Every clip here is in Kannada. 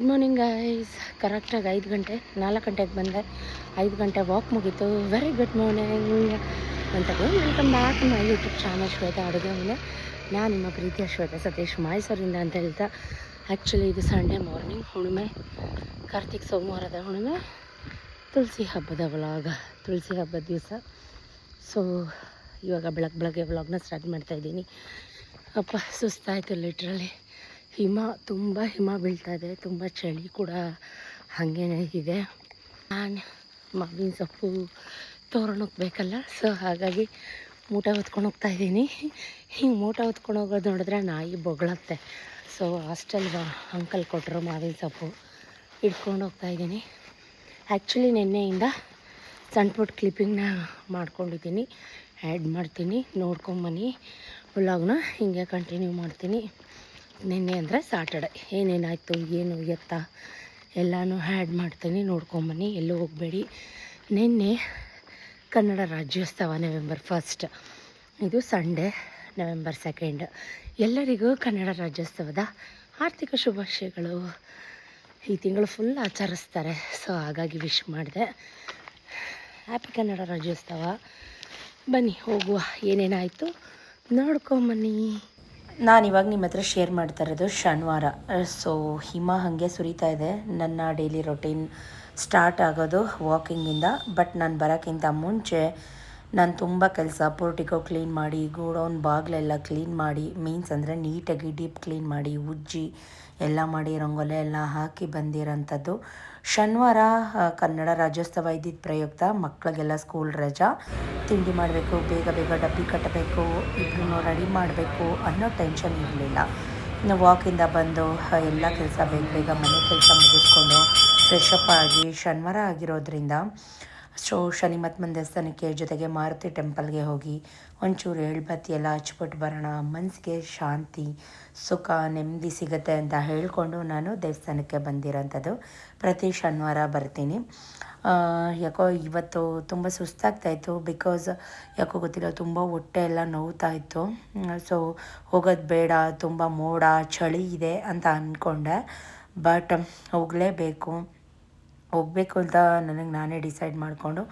ಗುಡ್ ಮಾರ್ನಿಂಗ್ ಗೈಸ್ ಕರೆಕ್ಟಾಗಿ ಐದು ಗಂಟೆ, ನಾಲ್ಕು ಗಂಟೆಗೆ ಬಂದೆ. ಐದು ಗಂಟೆ ವಾಕ್ ಮುಗೀತು. ವೆರಿ ಗುಡ್ ಮಾರ್ನಿಂಗ್ ಅಂತ welcome back my YouTube channel Shweta ಅಡುಗೆ ಮನೆ. ನಾನು ನಿಮ್ಮ ಪ್ರೀತಿಯ ಶ್ವೇತಾ ಸತೀಶ್ ಮೈಸೂರಿಂದ ಅಂತ ಹೇಳ್ತಾ ಆ್ಯಕ್ಚುಲಿ ಇದು ಸಂಡೇ ಮಾರ್ನಿಂಗ್ ಹುಣ್ಣಿಮೆ. ಕಾರ್ತಿಕ್ ಸೋಮವಾರದ ಹುಣ್ಣಿಮೆ. ತುಳಸಿ ಹಬ್ಬದ ವ್ಲಾಗ ತುಳಸಿ ಹಬ್ಬದ ದಿವಸ. ಸೊ ಇವಾಗ ಬೆಳಗ್ಗೆ ಬೆಳಗ್ಗೆ ವ್ಲಾಗ್ನ ಸ್ಟಾರ್ಟ್ ಮಾಡ್ತಾಯಿದ್ದೀನಿ ಅಪ್ಪ, ಸುಸ್ತಾಯಿತು ಲಿಟ್ರಲಿ ಹಿಮ, ತುಂಬ ಹಿಮ ಬೀಳ್ತಾ ಇದೆ, ತುಂಬ ಚಳಿ ಕೂಡ ಹಾಗೇನೆ ಇದೆ. ನಾನು ಮಾವಿನ ಸೊಪ್ಪು ತೋರಣಕ್ಕೆ ಬೇಕಲ್ಲ ಸೊ ಹಾಗಾಗಿ ಮೂಟ ಹೊತ್ಕೊಂಡು ಹೋಗ್ತಾ ಇದ್ದೀನಿ. ಹಿಂಗೆ ಮೂಟ ಹೊತ್ಕೊಂಡು ಹೋಗೋದು ನೋಡಿದ್ರೆ ನಾಯಿ ಬೊಗಳತ್ತೆ. ಸೊ ಹಾಸ್ಟೆಲ್ ಅಂಕಲ್ ಕೊಟ್ಟರು ಮಾವಿನ ಸೊಪ್ಪು ಇಟ್ಕೊಂಡು ಹೋಗ್ತಾ ಇದ್ದೀನಿ. ಆ್ಯಕ್ಚುಲಿ ನಿನ್ನೆಯಿಂದ ಸಣ್ಣ ಪುಟ್ಟ ಕ್ಲಿಪ್ಪಿಂಗ್ನ ಮಾಡ್ಕೊಂಡಿದ್ದೀನಿ. ಆ್ಯಡ್ ಮಾಡ್ತೀನಿ ನೋಡ್ಕೊಂಬನ್ನಿ ವ್ಲಾಗ್ನ ಹಿಂಗೆ ಕಂಟಿನ್ಯೂ ಮಾಡ್ತೀನಿ. ನಿನ್ನೆ ಅಂದರೆ ಸಾಟರ್ಡೆ ಏನೇನಾಯಿತು, ಏನು ಎತ್ತ, ಎಲ್ಲನೂ ಆ್ಯಡ್ ಮಾಡ್ತೀನಿ, ನೋಡ್ಕೊಂಬನ್ನಿ, ಎಲ್ಲೂ ಹೋಗಬೇಡಿ. ನಿನ್ನೆ ಕನ್ನಡ ರಾಜ್ಯೋತ್ಸವ ನವೆಂಬರ್ ಫಸ್ಟ್ ಇದು ಸಂಡೇ ನವೆಂಬರ್ ಸೆಕೆಂಡ್ ಎಲ್ಲರಿಗೂ ಕನ್ನಡ ರಾಜ್ಯೋತ್ಸವದ ಆರ್ಥಿಕ ಶುಭಾಶಯಗಳು. ಈ ತಿಂಗಳು ಫುಲ್ ಆಚರಿಸ್ತಾರೆ. ಸೊ ಹಾಗಾಗಿ ವಿಶ್ ಮಾಡಿದೆ. ಹ್ಯಾಪಿ ಕನ್ನಡ ರಾಜ್ಯೋತ್ಸವ. ಬನ್ನಿ, ಹೋಗುವ. ಏನೇನಾಯಿತು, ನೋಡ್ಕೊಂಬನ್ನಿ. ನಾನು ಇವಾಗ ನಿಮ್ಮ ಹತ್ರ ಶೇರ್ ಮಾಡ್ತಾ ಇರೋದು ಶನಿವಾರ. ಸೊ ಹಿಮ ಹಾಗೆ ಸುರಿತಾ ಇದೆ. ನನ್ನ ಡೈಲಿ ರೊಟೀನ್ ಸ್ಟಾರ್ಟ್ ಆಗೋದು ವಾಕಿಂಗಿಂದ ಬಟ್ ನಾನು ಬರೋಕ್ಕಿಂತ ಮುಂಚೆ ನಾನು ತುಂಬ ಕೆಲಸ, ಪೋರ್ಟಿಕೋ ಕ್ಲೀನ್ ಮಾಡಿ, ಗೋಡೌನ್ ಬಾಗಿಲೆಲ್ಲ ಕ್ಲೀನ್ ಮಾಡಿ ಮೀನ್ಸ್ ಅಂದರೆ ನೀಟಾಗಿ ಡೀಪ್ ಕ್ಲೀನ್ ಮಾಡಿ, ಉಜ್ಜಿ, ಎಲ್ಲ ಮಾಡಿ, ರಂಗೋಲೆ ಎಲ್ಲ ಹಾಕಿ ಬಂದಿರೋಂಥದ್ದು. ಶನಿವಾರ ಕನ್ನಡ ರಾಜ್ಯೋತ್ಸವ ಇದ್ದಿದ್ದ ಪ್ರಯುಕ್ತ ಮಕ್ಕಳಿಗೆಲ್ಲ ಸ್ಕೂಲ್ ರಜಾ. ತಿಂಡಿ ಮಾಡಬೇಕು, ಬೇಗ ಬೇಗ ಡಬ್ಬಿ ಕಟ್ಟಬೇಕು ಇಬ್ಬರೂ ರೆಡಿ ಮಾಡಬೇಕು ಅನ್ನೋ ಟೆನ್ಷನ್ ಇರಲಿಲ್ಲ. ಇನ್ನು ವಾಕಿಂದ ಬಂದು ಎಲ್ಲ ಕೆಲಸ ಬೇಗ ಬೇಗ ಮನೆ ಕೆಲಸ ಮುಗಿಸ್ಕೊಂಡು ಫ್ರೆಶ್ ಆಗಿ ಶನಿವಾರ ಆಗಿರೋದ್ರಿಂದ ಸೊ ಶನಿ ಮತ್ತು ದೇವಸ್ಥಾನಕ್ಕೆ ಜೊತೆಗೆ ಮಾರುತಿ ಟೆಂಪಲ್ಗೆ ಹೋಗಿ ಒಂಚೂರು ಎಳ್ಬತ್ತಿ ಎಲ್ಲ ಹಚ್ಬಿಟ್ಟು ಬರೋಣ ಮನಸ್ಸಿಗೆ ಶಾಂತಿ, ಸುಖ, ನೆಮ್ಮದಿ ಸಿಗುತ್ತೆ ಅಂತ ಹೇಳಿಕೊಂಡು ನಾನು ದೇವಸ್ಥಾನಕ್ಕೆ ಬಂದಿರೋಂಥದ್ದು. ಪ್ರತಿ ಶನಿವಾರ ಬರ್ತೀನಿ. ಯಾಕೋ ಇವತ್ತು ತುಂಬ ಸುಸ್ತಾಗ್ತಾಯಿತ್ತು ಬಿಕಾಸ್ ಯಾಕೋ ಗೊತ್ತಿಲ್ಲ ತುಂಬ ಹೊಟ್ಟೆ ಎಲ್ಲ ಇತ್ತು. ಸೊ ಹೋಗೋದು ಬೇಡ, ತುಂಬ ಮೋಡ, ಚಳಿ ಇದೆ ಅಂತ ಅಂದ್ಕೊಂಡೆ ಬಟ್ ಹೋಗಲೇಬೇಕು. ಹೋಗಬೇಕು ಅಂತ ನನಗೆ ನಾನೇ ಡಿಸೈಡ್ ಮಾಡಿಕೊಂಡು.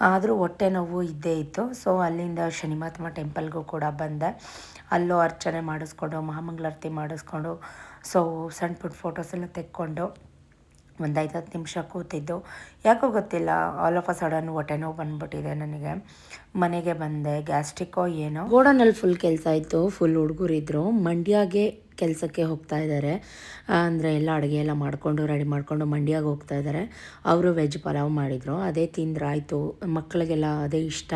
ಆದರೂ ಹೊಟ್ಟೆ ನೋವು ಇದ್ದೇ ಇತ್ತು. ಸೊ ಅಲ್ಲಿಂದ ಶನಿ ಮಹಾತ್ಮ ಟೆಂಪಲ್ಗೂ ಕೂಡ ಬಂದೆ. ಅಲ್ಲೂ ಅರ್ಚನೆ ಮಾಡಿಸ್ಕೊಂಡು, ಮಹಾಮಂಗಳಾರತಿ ಮಾಡಿಸ್ಕೊಂಡು ಸೊ ಸಣ್ಣ ಪುಟ್ಟ ಫೋಟೋಸ್ ಎಲ್ಲ ತೆಕ್ಕೊಂಡು ಒಂದು ಐದು ಹತ್ತು ನಿಮಿಷ ಕೂತಿದ್ದು. ಯಾಕೋ ಗೊತ್ತಿಲ್ಲ ಆಲ್ ಆಫ್ ಅ ಸಡನ್ ಹೊಟ್ಟೆ ನೋವು ಬಂದ್ಬಿಟ್ಟಿದೆ ನನಗೆ. ಮನೆಗೆ ಬಂದೆ ಗ್ಯಾಸ್ಟ್ರಿಕ್ಕೋ ಏನೋ. ಗೋಡನಲ್ಲಿ ಫುಲ್ ಕೆಲಸ ಇತ್ತು ಫುಲ್ ಹುಡುಗರಿದ್ರು. ಮಂಡ್ಯಗೆ ಕೆಲಸಕ್ಕೆ ಹೋಗ್ತಾ ಇದ್ದಾರೆ ಅಂದರೆ ಎಲ್ಲ ಅಡುಗೆ ಎಲ್ಲ ಮಾಡಿಕೊಂಡು ರೆಡಿ ಮಾಡಿಕೊಂಡು ಮಂಡ್ಯಾಗೆ ಹೋಗ್ತಾ ಇದ್ದಾರೆ ಅವರು ವೆಜ್ ಪಲಾವ್ ಮಾಡಿದರು. ಅದೇ ತಿಂದ್ರಾಯ್ತು. ಮಕ್ಕಳಿಗೆಲ್ಲ ಅದೇ ಇಷ್ಟ.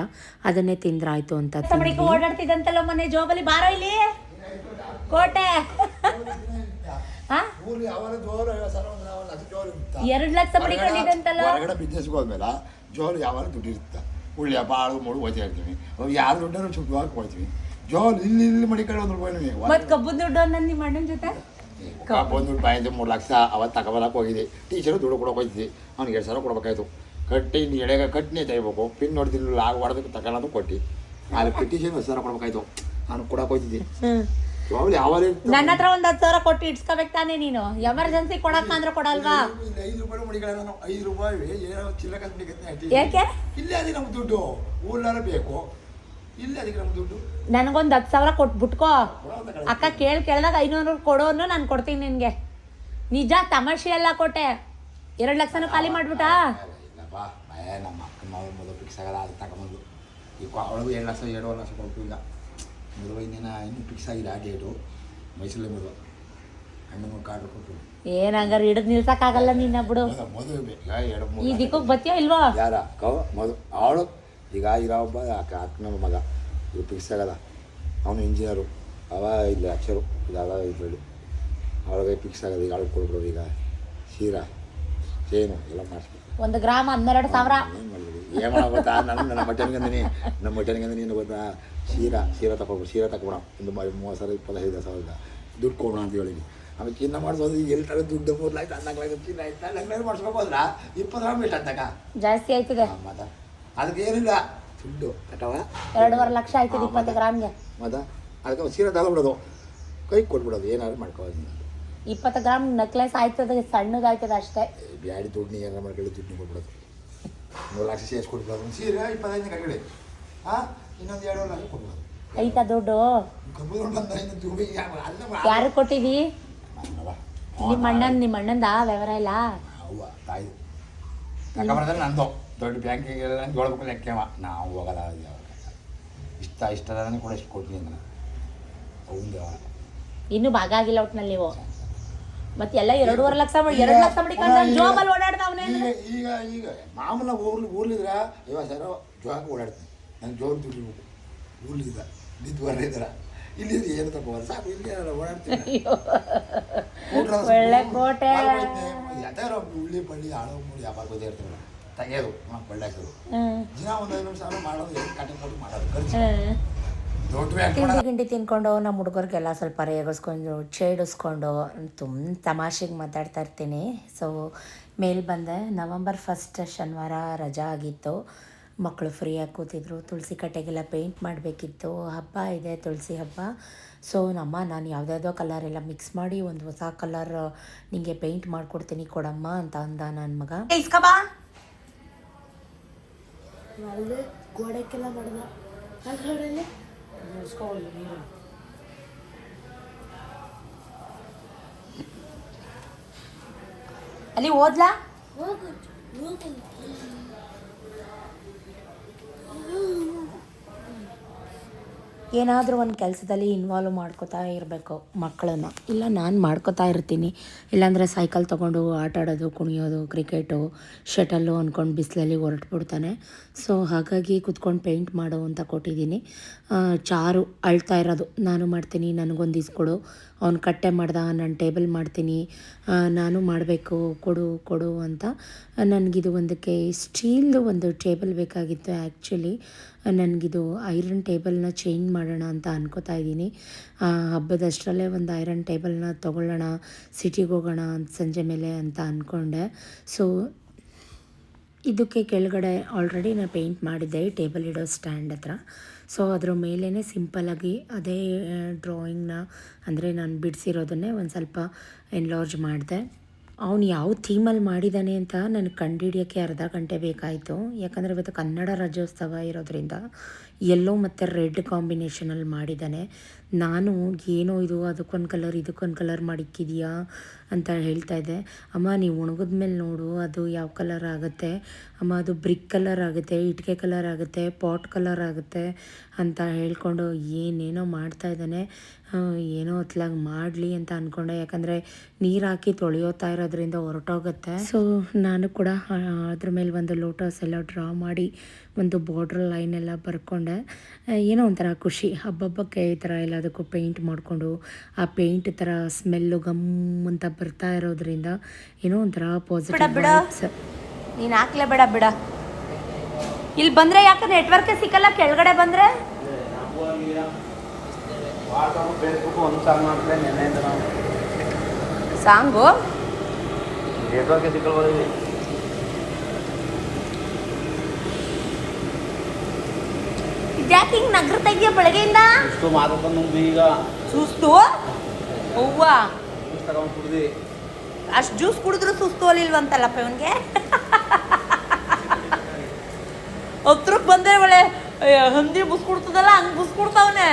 ಅದನ್ನೇ ತಿಂದ್ರಾಯ್ತು ಅಂತ ಓಡಾಡ್ತಿದ್ದಂತಲ್ಲ ಮೊನ್ನೆ ಜೋಬಲ್ಲಿ? ಬಾರೋ ಇಲ್ಲಿ. ಕೋಟೆ. ಎರಡು ಲಕ್ಷ ಮಡಿಕೊಂಡಿದ್ದಂತಲ್ಲ? ಹೊರಗಡೆ ಬಿಸ್ನೆಸ್ಗೆ ಹೋದ್ಮೇಲೆ ಜೋರು ಯಾವಾಗ ದುಡ್ಡು ಇರುತ್ತೆ. ಉಳ್ಳಿ ಬಾಳು ಮೂಳು ಹೋಯ್ತಾ ಇರ್ತೀವಿ. ಯಾರು ದುಡ್ಡನ್ನು ಶುದ್ಧವಾಗಿ ಹೋಗ್ತೀವಿ ಜೋರು ಇಲ್ಲಿ ಇಲ್ಲಿ ಮಡಿಕೊಂಡು ಒಂದು ರೂಪಾಯಿ ಮತ್ ಕಬ್ಬು ದುಡ್ಡು ನನ್ನ ನಿಮ್ಮ ಅಣ್ಣನ ಜೊತೆ? ಒಂದು ಬಾಯಿಂದ ಮೂರು ಲಕ್ಷ ಅವತ್ತು ತಗೊಬರಕ್ಕೆ ಹೋಗಿದ್ದೆ. ಟೀಚರು ದುಡ್ಡು ಕೊಡೋಕೆ ಹೋಯ್ತಿದ್ದೆ ಅವ್ನಿಗೆ ಎರಡು ಸಾವಿರ ಕೊಡ್ಬೇಕಾಯ್ತು. ಕಟ್ಟಿ ಇನ್ನು ಎಳೆಗ ಕಟ್ಟಿನೇ ತೆಗಿಬೇಕು. ಪಿನ್ ನೋಡ್ತಿರ್ಲಿಲ್ಲ ಆಗ ಹೊಡೆದಕ್ಕೆ ತಗೊಳ್ಳೋದು ಕೊಟ್ಟು. ಅಲ್ಲಿ ಪಿಟಿಷನ್ ಒಂದು ಸಾವಿರ ಕೊಡ್ಬೇಕಾಯ್ತು. ನಾನು ಕೊಡಕ್ಕೆ ಜೋಬ್ ಯಾವಾಗ ನನ್ನ ಹತ್ರ ಒಂದ್ ಹತ್ತು ಸಾವಿರ ಕೊಟ್ಟು ಇಟ್ಸ್ಕೋಬೇಕು ತಾನೇ ನೀನು. ಎಮರ್ಜೆನ್ಸಿ ಕೊಡಕ್ ಅಂದ್ರೆ ಕೊಡಲ್ವಾ? ಐದು ರೂಪಾಯಿ ನಾನು ಐದು ರೂಪಾಯಿ ಏನೋ ಚಿಲ್ಲಕ ಯಾಕೆ? ಇಲ್ಲೇ ನಮ್ಗೆ ದುಡ್ಡು. ಊರ್ಲಾರ ಬೇಕು. ಇಲ್ಲೇ ಅದಕ್ಕೆ ನಮ್ಗೆ ದುಡ್ಡು? ನನಗೊಂದ್ ಹತ್ತು ಸಾವಿರ ಕೊಟ್ಟು ಬಿಟ್ಕೋ. ಅಕ್ಕ ಕೇಳಿ ಕೇಳಿದಾಗ ಐನೂರು ಕೊಡೋನು ನಾನು ಕೊಡ್ತೀನಿ ನಿನಗೆ. ನಿಜ ತಮಾಷೆ ಎಲ್ಲ ಕೊಟ್ಟೆ. ಎರಡು ಲಕ್ಷನೂ ಖಾಲಿ ಮಾಡ್ಬಿಟ್ಟಾ? ನಮ್ಮ ಅಕ್ಕನ ಮೊದಲು ಫಿಕ್ಸ್ ಆಗಲ್ಲ ಅದು ತಗೊಂಬಂದು ಈಗ ಅವಳಿಗೂ ಎರಡು ಲಕ್ಷ ಲಕ್ಷ ಕೊಟ್ಟಿಲ್ಲ ಈಗ ಮದುವೆ ಇನ್ನೇನ ಇನ್ನೂ ಫಿಕ್ಸ್ ಆಗಿಲ್ಲ ಆ ಡೇಟು ಮೈಸೂರಲ್ಲಿ ಮದುವೆ ಕಾರ್ಡ್ ಕೊಟ್ಟು ಏನ್ ಹಂಗಾರೆ ಹಿಡಿದು ನಿಲ್ಸಕ್ಕಾಗಲ್ಲ ನಿನ್ನ ಬಿಡು. ಮದುವೆ ಮದುವೆ ಬೇಕು. ಎರಡು ಈ ದಿಕ್ಕಕ್ಕೆ ಇಲ್ವಾ ಇಲ್ವೋ? ಯಾರ? ಮದು ಅವಳು ಈಗ ಇರೋ ಒಬ್ಬ ಅಕ್ಕ ಅಕ್ಕನ ಮಗ ಇವ್ರು ಫಿಕ್ಸ್ ಆಗಲ್ಲ ಅವನು ಇಂಜಿನಿಯರು ಅವ ಇಲ್ಲಿ ಅಕ್ಷರು ಇದಾಗ ಇದರಲ್ಲಿ. ಅವಳಿಗೆ ಫಿಕ್ಸ್ ಆಗೋದು ಈಗ ಅವಳು ಕೊಡ್ಬೋದು ಈಗ. ಶೀರಾ ಚೇನು ಎಲ್ಲ ಮಾಡಿಸ್ಬೇಕು. ಒಂದು ಗ್ರಾಮ ಹನ್ನೆರಡು ಸಾವಿರ. ಏನು ಮಾಡಿದ್ವಿ ಏನು ಮಾಡೋ ಗೊತ್ತಾ ನಾನು ನನ್ನ ಮಟನ್ಗೆ ಅಂದಿನಿ ನಮ್ಮ ಮಟನ್ಗೆ ಅಂದಿನಿ ಏನು ಗೊತ್ತಾ ಸೀರಾ ಶೀರಾ ತಗೋಬೋದು ಸೀರಾ ತಗೊಬೋಣ ಒಂದು ಮಾಡಿ ಮೂವತ್ತು ಸಾವಿರ ಇಪ್ಪತ್ತೈದು ಸಾವಿರದ ದುಡ್ಡು ಕೊಡೋಣ ಅಂತ ಹೇಳಿನಿ. ಆಮೇಲೆ ಚಿನ್ನ ಮಾಡಿಸೋದು ಎಲ್ಲಿ ತರ ದುಡ್ಡು ಮೂರು ಲಕ್ಷ ಹದಿನಾಲ್ಕು ಲಕ್ಷ ಚಿನ್ನ ಆಯ್ತು? ಹೋದ್ರ ಇಪ್ಪತ್ತು ಗ್ರಾಮ್ ಎಷ್ಟು ಅಂತಕ ಜಾಸ್ತಿ ಆಯ್ತದೆ. ಮತ. ಅದಕ್ಕೆ ಏನಿಲ್ಲ ದುಡ್ಡು ಕಟ್ಟವ ಎರಡೂವರೆ ಲಕ್ಷ ಆಯ್ತು ಇಪ್ಪತ್ತು ಗ್ರಾಮ್ಗೆ. ಮದ. ಅದಕ್ಕೆ ಸೀರೆ ತಗೊಬಿಡೋದು. ಕೈ ಕೊಟ್ಬಿಡೋದು ಏನಾದ್ರು ಮಾಡ್ಕೋದು ಇಪ್ಪತ್ತು ಗ್ರಾಮ್ ನೆಕ್ಲೆಸ್ ಆಯ್ತದ ಸಣ್ಣದಾಯ್ತದ ಅಷ್ಟೇ. ಬ್ಯಾಡಿ ದುಡ್ಡು ನೀ ಏನಾರ ಮಾಡ್ಕೊಳ್ಳಿ ದುಡ್ಡು ಕೊಟ್ಬಿಡೋದು. ಮೂರು ಲಕ್ಷ ಸೇರಿಸಿ ಕೊಟ್ಬಿಡೋದು. ಒಂದು ಸೀರೆ ಇಪ್ಪತ್ತೈದು ಕಡೆ ಹಾಂ? ಇನ್ನೊಂದು ಎರಡು ಲಕ್ಷ ಕೊಟ್ಬಿಡೋದು ಐತಾ ದುಡ್ಡು? ಯಾರು ಕೊಟ್ಟಿದಿ. ನಿಮ್ಮ ಅಣ್ಣನ್ ನಿಮ್ಮ ಅಣ್ಣಂದ ವ್ಯವಹಾರ ಇಲ್ಲ? ತಾಯಿ ತಗೊಂಬರ್ತಾರೆ ನಂದು ದೊಡ್ಡ ಬ್ಯಾಂಕಿಗೆಲ್ಲ ಹೇಳ್ಬೇಕು ಲೆಕ್ಕವ ನಾವು ಹೋಗಲ್ಲ ಇಷ್ಟ. ಇಷ್ಟ ಇಷ್ಟದ ಕೂಡ ಇಷ್ಟು ಕೊಡ್ತೀನಿ ನಾನು. ಅವಂದು ಇನ್ನು ಭಾಗ ಆಗಿಲ್ಲ ಒಟ್ನಲ್ಲಿ ನೀವು. ಮತ್ತೆ ಎಲ್ಲ ಎರಡೂವರೆ ಲಕ್ಷ ಮಾಡಿ ಎರಡು ಲಕ್ಷ ಮಾಡಿಕೊಂಡು ಜೋಬಲ್ಲಿ ಓಡಾಡ್ತಾವನೆ ಈಗ ಈಗ ಈಗ ಮಾಮೂಲ ಊರ್ಲಿ ಊರ್ಲಿದ್ರ ಇವಾಗ ಸರ್ ಜೋಗ ಓಡಾಡ್ತೀನಿ. ನಾನು ಜೋಗ ದುಡ್ಡು ಊರ್ಲಿದ್ದ ನಿದ್ದು ಬರಲಿದ್ರ ಇಲ್ಲಿ ಏನು ತಗೋಬಾರ ಸಾಕು ಇಲ್ಲಿ ಓಡಾಡ್ತೀನಿ. ಒಳ್ಳೆ ಕೋಟೆ. ಯಾವ್ದಾರ ಉಳ್ಳಿ ಬಳ್ಳಿ ಆಳೋ ಮುಳ್ಳಿ ಯಾವಾಗ ಬಂದೇ ಇರ್ತಾರಲ್ಲ ತೆಗೆಯೋದು ನಾವು ಬಳ್ಳಿ ಹಾಕೋದು ದಿನ ಒಂದು ಐನೂರು ಸಾವಿರ ಮಾಡೋದು ಏನು ಕಟಿಂಗ್ ಕೊಟ್ಟು ಮಾಡೋದು ಖರ್ಚು. ತಿಂಡಿ ಗಿಂಡಿ ತಿನ್ಕೊಂಡು ನಮ್ಮ ಹುಡುಗರಿಗೆಲ್ಲ ಸ್ವಲ್ಪ ರೇಗಿಸ್ಕೊಂಡು ಚೇಡಿಸ್ಕೊಂಡು ತುಂಬ ತಮಾಷೆಗೆ ಮಾತಾಡ್ತಾ ಇರ್ತೀನಿ. ಸೊ ಮೇಲ್ ಬಂದೆ. ನವಂಬರ್ ಫಸ್ಟ್ ಶನಿವಾರ ರಜಾ ಆಗಿತ್ತು. ಮಕ್ಕಳು ಫ್ರೀಯಾಗಿ ಕೂತಿದ್ರು. ತುಳಸಿ ಕಟ್ಟೆಗೆಲ್ಲ ಪೇಂಟ್ ಮಾಡಬೇಕಿತ್ತು. ಹಬ್ಬ ಇದೆ ತುಳಸಿ ಹಬ್ಬ. ಸೊ ನಮ್ಮ ನಾನು ಯಾವುದ್ಯಾವುದೋ ಕಲರ್ ಎಲ್ಲ ಮಿಕ್ಸ್ ಮಾಡಿ ಒಂದು ಹೊಸ ಕಲರ್ ನಿಮಗೆ ಪೇಂಟ್ ಮಾಡಿಕೊಡ್ತೀನಿ ಕೊಡಮ್ಮ ಅಂತ ಅಂದ ನನ್ನ ಮಗ. ಗೋಡೆಕ್ಕೆಲ್ಲ ಮಾಡ್ದ. ಅಲ್ಲಿ ಓದ್ಲಾ ಏನಾದರೂ ಒಂದು ಕೆಲಸದಲ್ಲಿ ಇನ್ವಾಲ್ವ್ ಮಾಡ್ಕೋತಾ ಇರಬೇಕು ಮಕ್ಕಳನ್ನು ಇಲ್ಲ, ನಾನು ಮಾಡ್ಕೋತಾ ಇರ್ತೀನಿ. ಇಲ್ಲಾಂದರೆ ಸೈಕಲ್ ತೊಗೊಂಡು ಆಟ ಆಡೋದು, ಕುಣಿಯೋದು ಕ್ರಿಕೆಟು ಶಟಲ್ಲು ಅಂದ್ಕೊಂಡು ಬಿಸಿಲಲ್ಲಿ ಹೊರಟ್ಬಿಡ್ತಾನೆ. ಸೊ ಹಾಗಾಗಿ ಕುತ್ಕೊಂಡು ಪೇಂಟ್ ಮಾಡು ಅಂತ ಕೊಟ್ಟಿದ್ದೀನಿ. ಚಾರು ಅಳ್ತಾ ಇರೋದು. ನಾನು ಮಾಡ್ತೀನಿ, ನನಗೊಂದು ಇಸ್ಕೊಡು ಅವ್ನು ಕಟ್ಟೆ ಮಾಡ್ದ, ನಾನು ಟೇಬಲ್ ಮಾಡ್ತೀನಿ ನಾನು ಮಾಡಬೇಕು, ಕೊಡು ಕೊಡು ಅಂತ. ನನಗಿದು ಒಂದಕ್ಕೆ ಸ್ಟೀಲ್ದು ಒಂದು ಟೇಬಲ್ ಬೇಕಾಗಿತ್ತು ಆ್ಯಕ್ಚುಲಿ ನನಗಿದು ಐರನ್ ಟೇಬಲ್ನ ಚೇಂಜ್ ಮಾಡೋಣ ಅಂತ ಅನ್ಕೋತಾ ಇದ್ದೀನಿ. ಹಬ್ಬದಷ್ಟರಲ್ಲೇ ಒಂದು ಐರನ್ ಟೇಬಲ್ನ ತೊಗೊಳ್ಳೋಣ, ಸಿಟಿಗೆ ಹೋಗೋಣ ಅಂತ ಸಂಜೆ ಮೇಲೆ ಅಂತ ಅಂದ್ಕೊಂಡೆ ಸೊ ಇದಕ್ಕೆ ಕೆಳಗಡೆ ಆಲ್ರೆಡಿ ನಾನು ಪೇಂಟ್ ಮಾಡಿದ್ದೆ, ಟೇಬಲ್ ಇಡೋ ಸ್ಟ್ಯಾಂಡ್ ಹತ್ರ. ಸೊ ಅದ್ರ ಮೇಲೇ ಸಿಂಪಲಾಗಿ ಅದೇ ಡ್ರಾಯಿಂಗ್ನ ಅಂದರೆ ನಾನು ಬಿಡಿಸಿರೋದನ್ನೇ ಒಂದು ಸ್ವಲ್ಪ ಎನ್ಲಾರ್ಜ್ ಮಾಡಿದೆ. ಅವನು ಯಾವ ಥೀಮಲ್ಲಿ ಮಾಡಿದ್ದಾನೆ ಅಂತ ನನಗೆ ಕಂಡುಹಿಡಿಯೋಕ್ಕೆ ಅರ್ಧ ಗಂಟೆ ಬೇಕಾಯಿತು. ಯಾಕಂದರೆ ಇವತ್ತು ಕನ್ನಡ ರಾಜ್ಯೋತ್ಸವ ಇರೋದ್ರಿಂದ ಎಲ್ಲೋ ಮತ್ತು ರೆಡ್ ಕಾಂಬಿನೇಷನಲ್ಲಿ ಮಾಡಿದ್ದಾನೆ ನಾನು ಏನೋ ಇದು ಅದಕ್ಕೊಂದು ಕಲರ್ ಇದಕ್ಕೊಂದು ಕಲರ್ ಮಾಡಿಕ್ಕಿದೆಯಾ ಅಂತ ಹೇಳ್ತಾ ಇದ್ದೆ. ಅಮ್ಮ, ನೀವು ಒಣಗಿದ ಮೇಲೆ ನೋಡು, ಅದು ಯಾವ ಕಲರ್ ಆಗುತ್ತೆ? ಅಮ್ಮ, ಅದು ಬ್ರಿಕ್ ಕಲರ್ ಆಗುತ್ತೆ ಇಟ್ಟಿಗೆ ಕಲರ್ ಆಗುತ್ತೆ ಪಾಟ್ ಕಲರ್ ಆಗುತ್ತೆ ಅಂತ ಹೇಳ್ಕೊಂಡು ಏನೇನೋ ಮಾಡ್ತಾ ಇದ್ದಾನೆ. ಏನೋ ಹೊತ್ಲಾಗಿ ಮಾಡಲಿ ಅಂತ ಅಂದ್ಕೊಂಡೆ ಯಾಕಂದರೆ ನೀರು ಹಾಕಿ ತೊಳೆಯೋತಾ ಇರೋದ್ರಿಂದ ಹೊರಟೋಗುತ್ತೆ. ಸೊ ನಾನು ಕೂಡ ಅದ್ರ ಮೇಲೆ ಒಂದು ಲೋಟಸ್ ಎಲ್ಲ ಡ್ರಾ ಮಾಡಿ ಒಂದು ಬಾರ್ಡ್ರ್ ಲೈನ್ ಎಲ್ಲ ಬರ್ಕೊಂಡೆ. ಏನೋ ಒಂಥರ ಖುಷಿ. ಹಬ್ಬಬ್ಬಕ್ಕೆ ಈ ಥರ ಎಲ್ಲದಕ್ಕೂ ಪೇಂಟ್ ಮಾಡಿಕೊಂಡು ಆ ಪೇಂಟ್ ಥರ ಸ್ಮೆಲ್ಲು ಗಮ್ ಅಂತ ಬರ್ತಾ ಇರೋದ್ರಿಂದ ಏನೋ ಒಂಥರ ಪಾಸಿಟಿವ್ ಬಿಡ. ನೀನು ಹಾಕ್ಲೇ ಬೇಡ ಬಿಡ. ಇಲ್ಲಿ ಬಂದರೆ ಯಾಕೆ ನೆಟ್ವರ್ಕ್ ಸಿಕ್ಕಲ್ಲ ಕೆಳಗಡೆ ಬಂದರೆ? ಸಾಂಗ್? ನಗರ ಇದ್ಯಾಕೆ ಹಿಂಗೆ ನಗರ್ತಾ ಇದೆಯಾ ಬೆಳಗ್ಗೆಯಿಂದ? ಮಾತಾಡ್ಕೊಂಡು ನುಗ್ಗಿ ಈಗ. ಸುಸ್ತು? ಹೂವ ಕುಡ್ದು. ಅಷ್ಟು ಜ್ಯೂಸ್ ಕುಡಿದ್ರು ಸುಸ್ತು ಅಲ್ಲಿಲ್ವಂತಲ್ಲಪ್ಪ ಇವನಿಗೆ? ಹತ್ರಕ್ಕೆ ಬಂದ್ರೆ ಒಳ್ಳೆ ಹಂದಿ ಬುಸ್ ಕೊಡ್ತದಲ್ಲ ಹಂಗೆ ಬುಸ್ ಕೊಡ್ತಾವನೆ.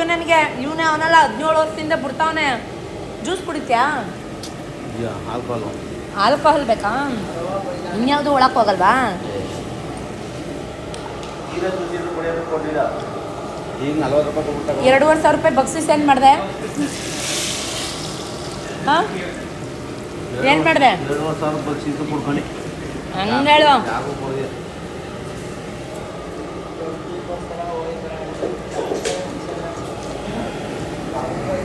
ಗೊತ್ತು ನನಗೆ ಇವನೇ ಅವನಲ್ಲ ಹದಿನೇಳು ವರ್ಷದಿಂದ ಬಿಡ್ತಾವನೆ. ಜ್ಯೂಸ್ ಕುಡಿತ್ಯಾ? ಆಲ್ಕೋಹಾಲು. ಆಲ್ಕೋಹಾಲ್ ಬೇಕಾ? ಇನ್ಯಾವುದು ಒಳಕ್ಕೆ ಹೋಗಲ್ವಾ? ಎರಡೂವರೆ ಸಾವಿರ ರೂಪಾಯಿ ಬಕ್ಸಿಸ್ ಏನು ಮಾಡಿದೆ. ಹಾಂ? ಏನು ಮಾಡಿದೆ? ಎರಡುವರೆ ಸಾವಿರ ರೂಪಾಯಿ ಸೀಸು ಕುಡ್ಕೊಂಡು ಹಂಗೆ ಹೇಳು ಯಾಕೋ ಹೋಗಿ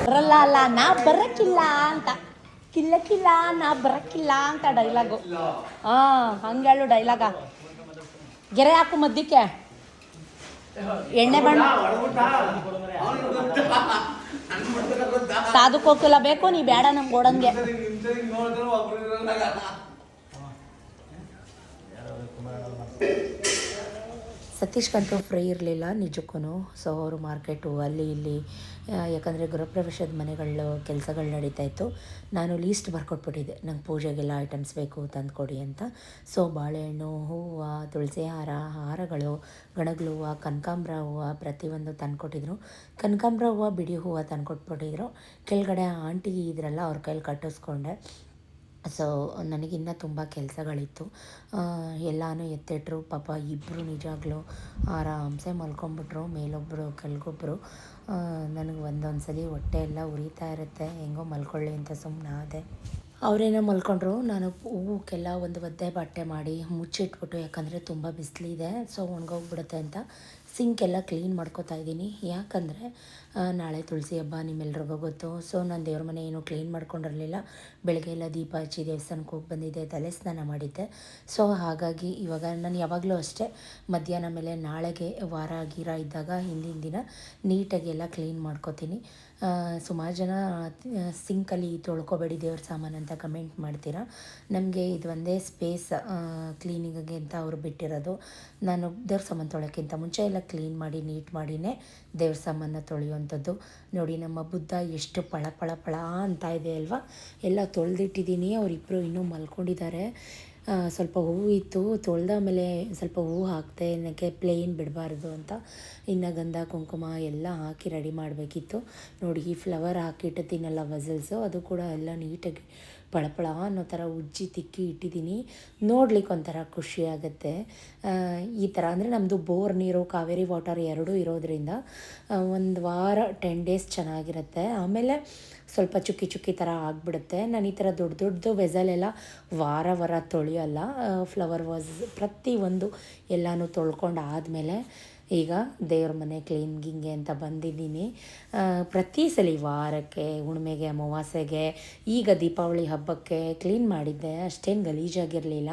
ಬರಲ್ಲ, ಅಲ್ಲ, ನಾ ಬರಕ್ಕಿಲ್ಲ ಅಂತ. ಕಿಲ್ಲ ಕಿಲ್ಲ, ನಾ ಬರಕ್ಕಿಲ್ಲ ಅಂತ ಡೈಲಾಗು ಹಾ ಹಂಗೆ ಹೇಳು ಡೈಲಾಗ ಗೆರೆ ಹಾಕು ಮಧ್ಯಕ್ಕೆ ಎಣ್ಣೆ ಬಣ್ಣ. ಸಾಧು ಕೋಕಿಲ ಬೇಕು, ನೀ ಬೇಡ ನಮ್ಗೆ ಓಡಂಗೆ ಸತೀಶ್ಗಂತೂ ಫ್ರೀ ಇರಲಿಲ್ಲ ನಿಜಕ್ಕೂ ಸೊ ಅವರು ಮಾರ್ಕೆಟು ಅಲ್ಲಿ, ಇಲ್ಲಿ ಯಾಕಂದರೆ ಗೃಹಪ್ರವೇಶದ ಮನೆಗಳ ಕೆಲಸಗಳು ನಡೀತಾ ಇತ್ತು. ನಾನು ಲೀಸ್ಟ್ ಬರ್ಕೊಟ್ಬಿಟ್ಟಿದ್ದೆ. ನಂಗೆ ಪೂಜೆಗೆಲ್ಲ ಐಟಮ್ಸ್ ಬೇಕು, ತಂದುಕೊಡಿ ಅಂತ. ಸೊ ಬಾಳೆಹಣ್ಣು, ಹೂವು, ತುಳಸಿ ಹಾರ, ಹಾರಗಳು, ಗಣಗಳು ಹೂವು, ಕನಕಾಂಬ್ರ ಹೂವು ಪ್ರತಿಯೊಂದು ತಂದುಕೊಟ್ಟಿದ್ರು. ಕನಕಾಂಬ್ರ ಹೂವು, ಬಿಡಿ ಹೂವು ತಂದುಕೊಟ್ಬಿಟ್ಟಿದ್ರು. ಕೆಳಗಡೆ ಆಂಟಿ ಇದ್ರಲ್ಲ ಅವ್ರ ಕೈಲಿ ಕಟ್ಟಿಸ್ಕೊಂಡೆ. ಸೊ ನನಗಿನ್ನ ತುಂಬ ಕೆಲಸಗಳಿತ್ತು. ಎಲ್ಲನೂ ಎತ್ತಿಟ್ರು, ಪಾಪ ಇಬ್ಬರು ನಿಜಾಗ್ಲೂ ಆರಾಮ್ಸೆ ಮಲ್ಕೊಂಬಿಟ್ರು ಮೇಲೊಬ್ಬರು ಕೆಳಗೊಬ್ಬರು ನನಗೆ ಒಂದೊಂದು ಸಲ ಹೊಟ್ಟೆ ಎಲ್ಲ ಉರಿತಾ ಇರುತ್ತೆ, ಹೆಂಗೋ ಮಲ್ಕೊಳ್ಳಿ ಅಂತ ಸುಮ್ಮನೆ ಆದೆ. ಅವರೇನೋ ಮಲ್ಕೊಂಡ್ರು, ನಾನು ಹೂವಕ್ಕೆಲ್ಲ ಒಂದು ಒದ್ದೆ ಬಟ್ಟೆ ಮಾಡಿ ಮುಚ್ಚಿಟ್ಬಿಟ್ಟು, ಯಾಕಂದರೆ ತುಂಬ ಬಿಸಿಲಿದೆ, ಸೊ ಒಣಗೋಗ್ಬಿಡುತ್ತೆ ಅಂತ. ಸಿಂಕೆಲ್ಲ ಕ್ಲೀನ್ ಮಾಡ್ಕೊತಾ ಇದ್ದೀನಿ. ಯಾಕಂದರೆ ನಾಳೆ ತುಳಸಿ ಹಬ್ಬ ನಿಮ್ಮೆಲ್ರಿಗೂ ಗೊತ್ತು. ಸೊ ನಾನು ದೇವ್ರ ಮನೆ ಏನು ಕ್ಲೀನ್ ಮಾಡ್ಕೊಂಡಿರಲಿಲ್ಲ. ಬೆಳಗ್ಗೆ ಎಲ್ಲ ದೀಪ ಹಚ್ಚಿ ದೇವಸ್ಥಾನಕ್ಕೆ ಹೋಗಿ ಬಂದಿದ್ದೆ, ತಲೆ ಸ್ನಾನ ಮಾಡಿದ್ದೆ. ಸೊ ಹಾಗಾಗಿ ಇವಾಗ ನಾನು ಯಾವಾಗಲೂ ಅಷ್ಟೇ ಮಧ್ಯಾಹ್ನ ಮೇಲೆ ನಾಳೆಗೆ ವಾರ ಗೀರ ಇದ್ದಾಗ ಹಿಂದಿನ ದಿನ ನೀಟಾಗಿ ಎಲ್ಲ ಕ್ಲೀನ್ ಮಾಡ್ಕೊತೀನಿ. ಸುಮಾರು ಜನ ಸಿಂಕಲ್ಲಿ ತೊಳ್ಕೊಬೇಡಿ ದೇವ್ರ ಸಾಮಾನು ಅಂತ ಕಮೆಂಟ್ ಮಾಡ್ತೀರಾ? ನಮಗೆ ಇದು ಒಂದೇ ಸ್ಪೇಸ್ ಕ್ಲೀನಿಂಗಿಗೆ ಅಂತ ಅವರು ಬಿಟ್ಟಿರೋದು. ನಾನು ದೇವ್ರ ಸಾಮಾನು ತೊಳೋಕ್ಕಿಂತ ಮುಂಚೆ ಎಲ್ಲ ಕ್ಲೀನ್ ಮಾಡಿ ನೀಟ್ ಮಾಡಿನೇ ದೇವ್ರ ಸಾಮಾನ ತೊಳೆಯುವಂಥದ್ದು. ನೋಡಿ, ನಮ್ಮ ಬುದ್ಧ ಎಷ್ಟು ಪಳ ಪಳ ಪಳ ಅಂತ ಇದೆ ಅಲ್ವಾ? ಎಲ್ಲ ತೊಳೆದಿಟ್ಟಿದ್ದೀನಿ ಅವರಿಬ್ಬರು ಇನ್ನೂ ಮಲ್ಕೊಂಡಿದ್ದಾರೆ. ಸ್ವಲ್ಪ ಹೂವು ಇತ್ತು ತೊಳೆದಾದ್ಮೇಲೆ ಸ್ವಲ್ಪ ಹೂವು ಹಾಕ್ತೆ ಏನಕ್ಕೆ ಪ್ಲೇನ್ ಬಿಡಬಾರ್ದು ಅಂತ. ಇನ್ನು ಗಂಧ, ಕುಂಕುಮ ಎಲ್ಲ ಹಾಕಿ ರೆಡಿ ಮಾಡಬೇಕಿತ್ತು. ನೋಡಿ, ಈ ಫ್ಲವರ್ ಹಾಕಿಟ್ಟಿದ್ದೀನಲ್ಲ ವಸಲ್ಸು ಅದು ಕೂಡ ಎಲ್ಲ ನೀಟಾಗಿ ಪಳಪಳ ಅನ್ನೋ ಥರ ಉಜ್ಜಿ ತಿಕ್ಕಿ ಇಟ್ಟಿದ್ದೀನಿ. ನೋಡ್ಲಿಕ್ಕೆ ಒಂಥರ ಖುಷಿ ಆಗುತ್ತೆ. ಈ ಥರ ಅಂದರೆ ನಮ್ಮದು ಬೋರ್ ನೀರು, ಕಾವೇರಿ ವಾಟರ್ ಎರಡೂ ಇರೋದ್ರಿಂದ ಒಂದು ವಾರ ಟೆನ್ ಡೇಸ್ ಚೆನ್ನಾಗಿರುತ್ತೆ. ಆಮೇಲೆ ಸ್ವಲ್ಪ ಚುಕ್ಕಿ ಚುಕ್ಕಿ ಥರ ಆಗಿಬಿಡುತ್ತೆ. ನಾನು ಈ ಥರ ದೊಡ್ಡ ದೊಡ್ಡದು ವೆಸಲೆಲ್ಲ ವಾರ ವಾರ ತೊಳೆಯೋಲ್ಲ. ಫ್ಲವರ್ ವಾಸ್ ಪ್ರತಿಯೊಂದು ಎಲ್ಲನೂ ತೊಳ್ಕೊಂಡು ಆದಮೇಲೆ ಈಗ ದೇವ್ರ ಮನೆ ಕ್ಲೀನ್ಗಿಂಗೆ ಅಂತ ಬಂದಿದ್ದೀನಿ. ಪ್ರತಿ ಸಲ ವಾರಕ್ಕೆ, ಹುಣ್ಮೆಗೆ, ಅಮಾವಾಸ್ಯೆಗೆ ಈಗ ದೀಪಾವಳಿ ಹಬ್ಬಕ್ಕೆ ಕ್ಲೀನ್ ಮಾಡಿದ್ದೆ. ಅಷ್ಟೇನು ಗಲೀಜಾಗಿರಲಿಲ್ಲ.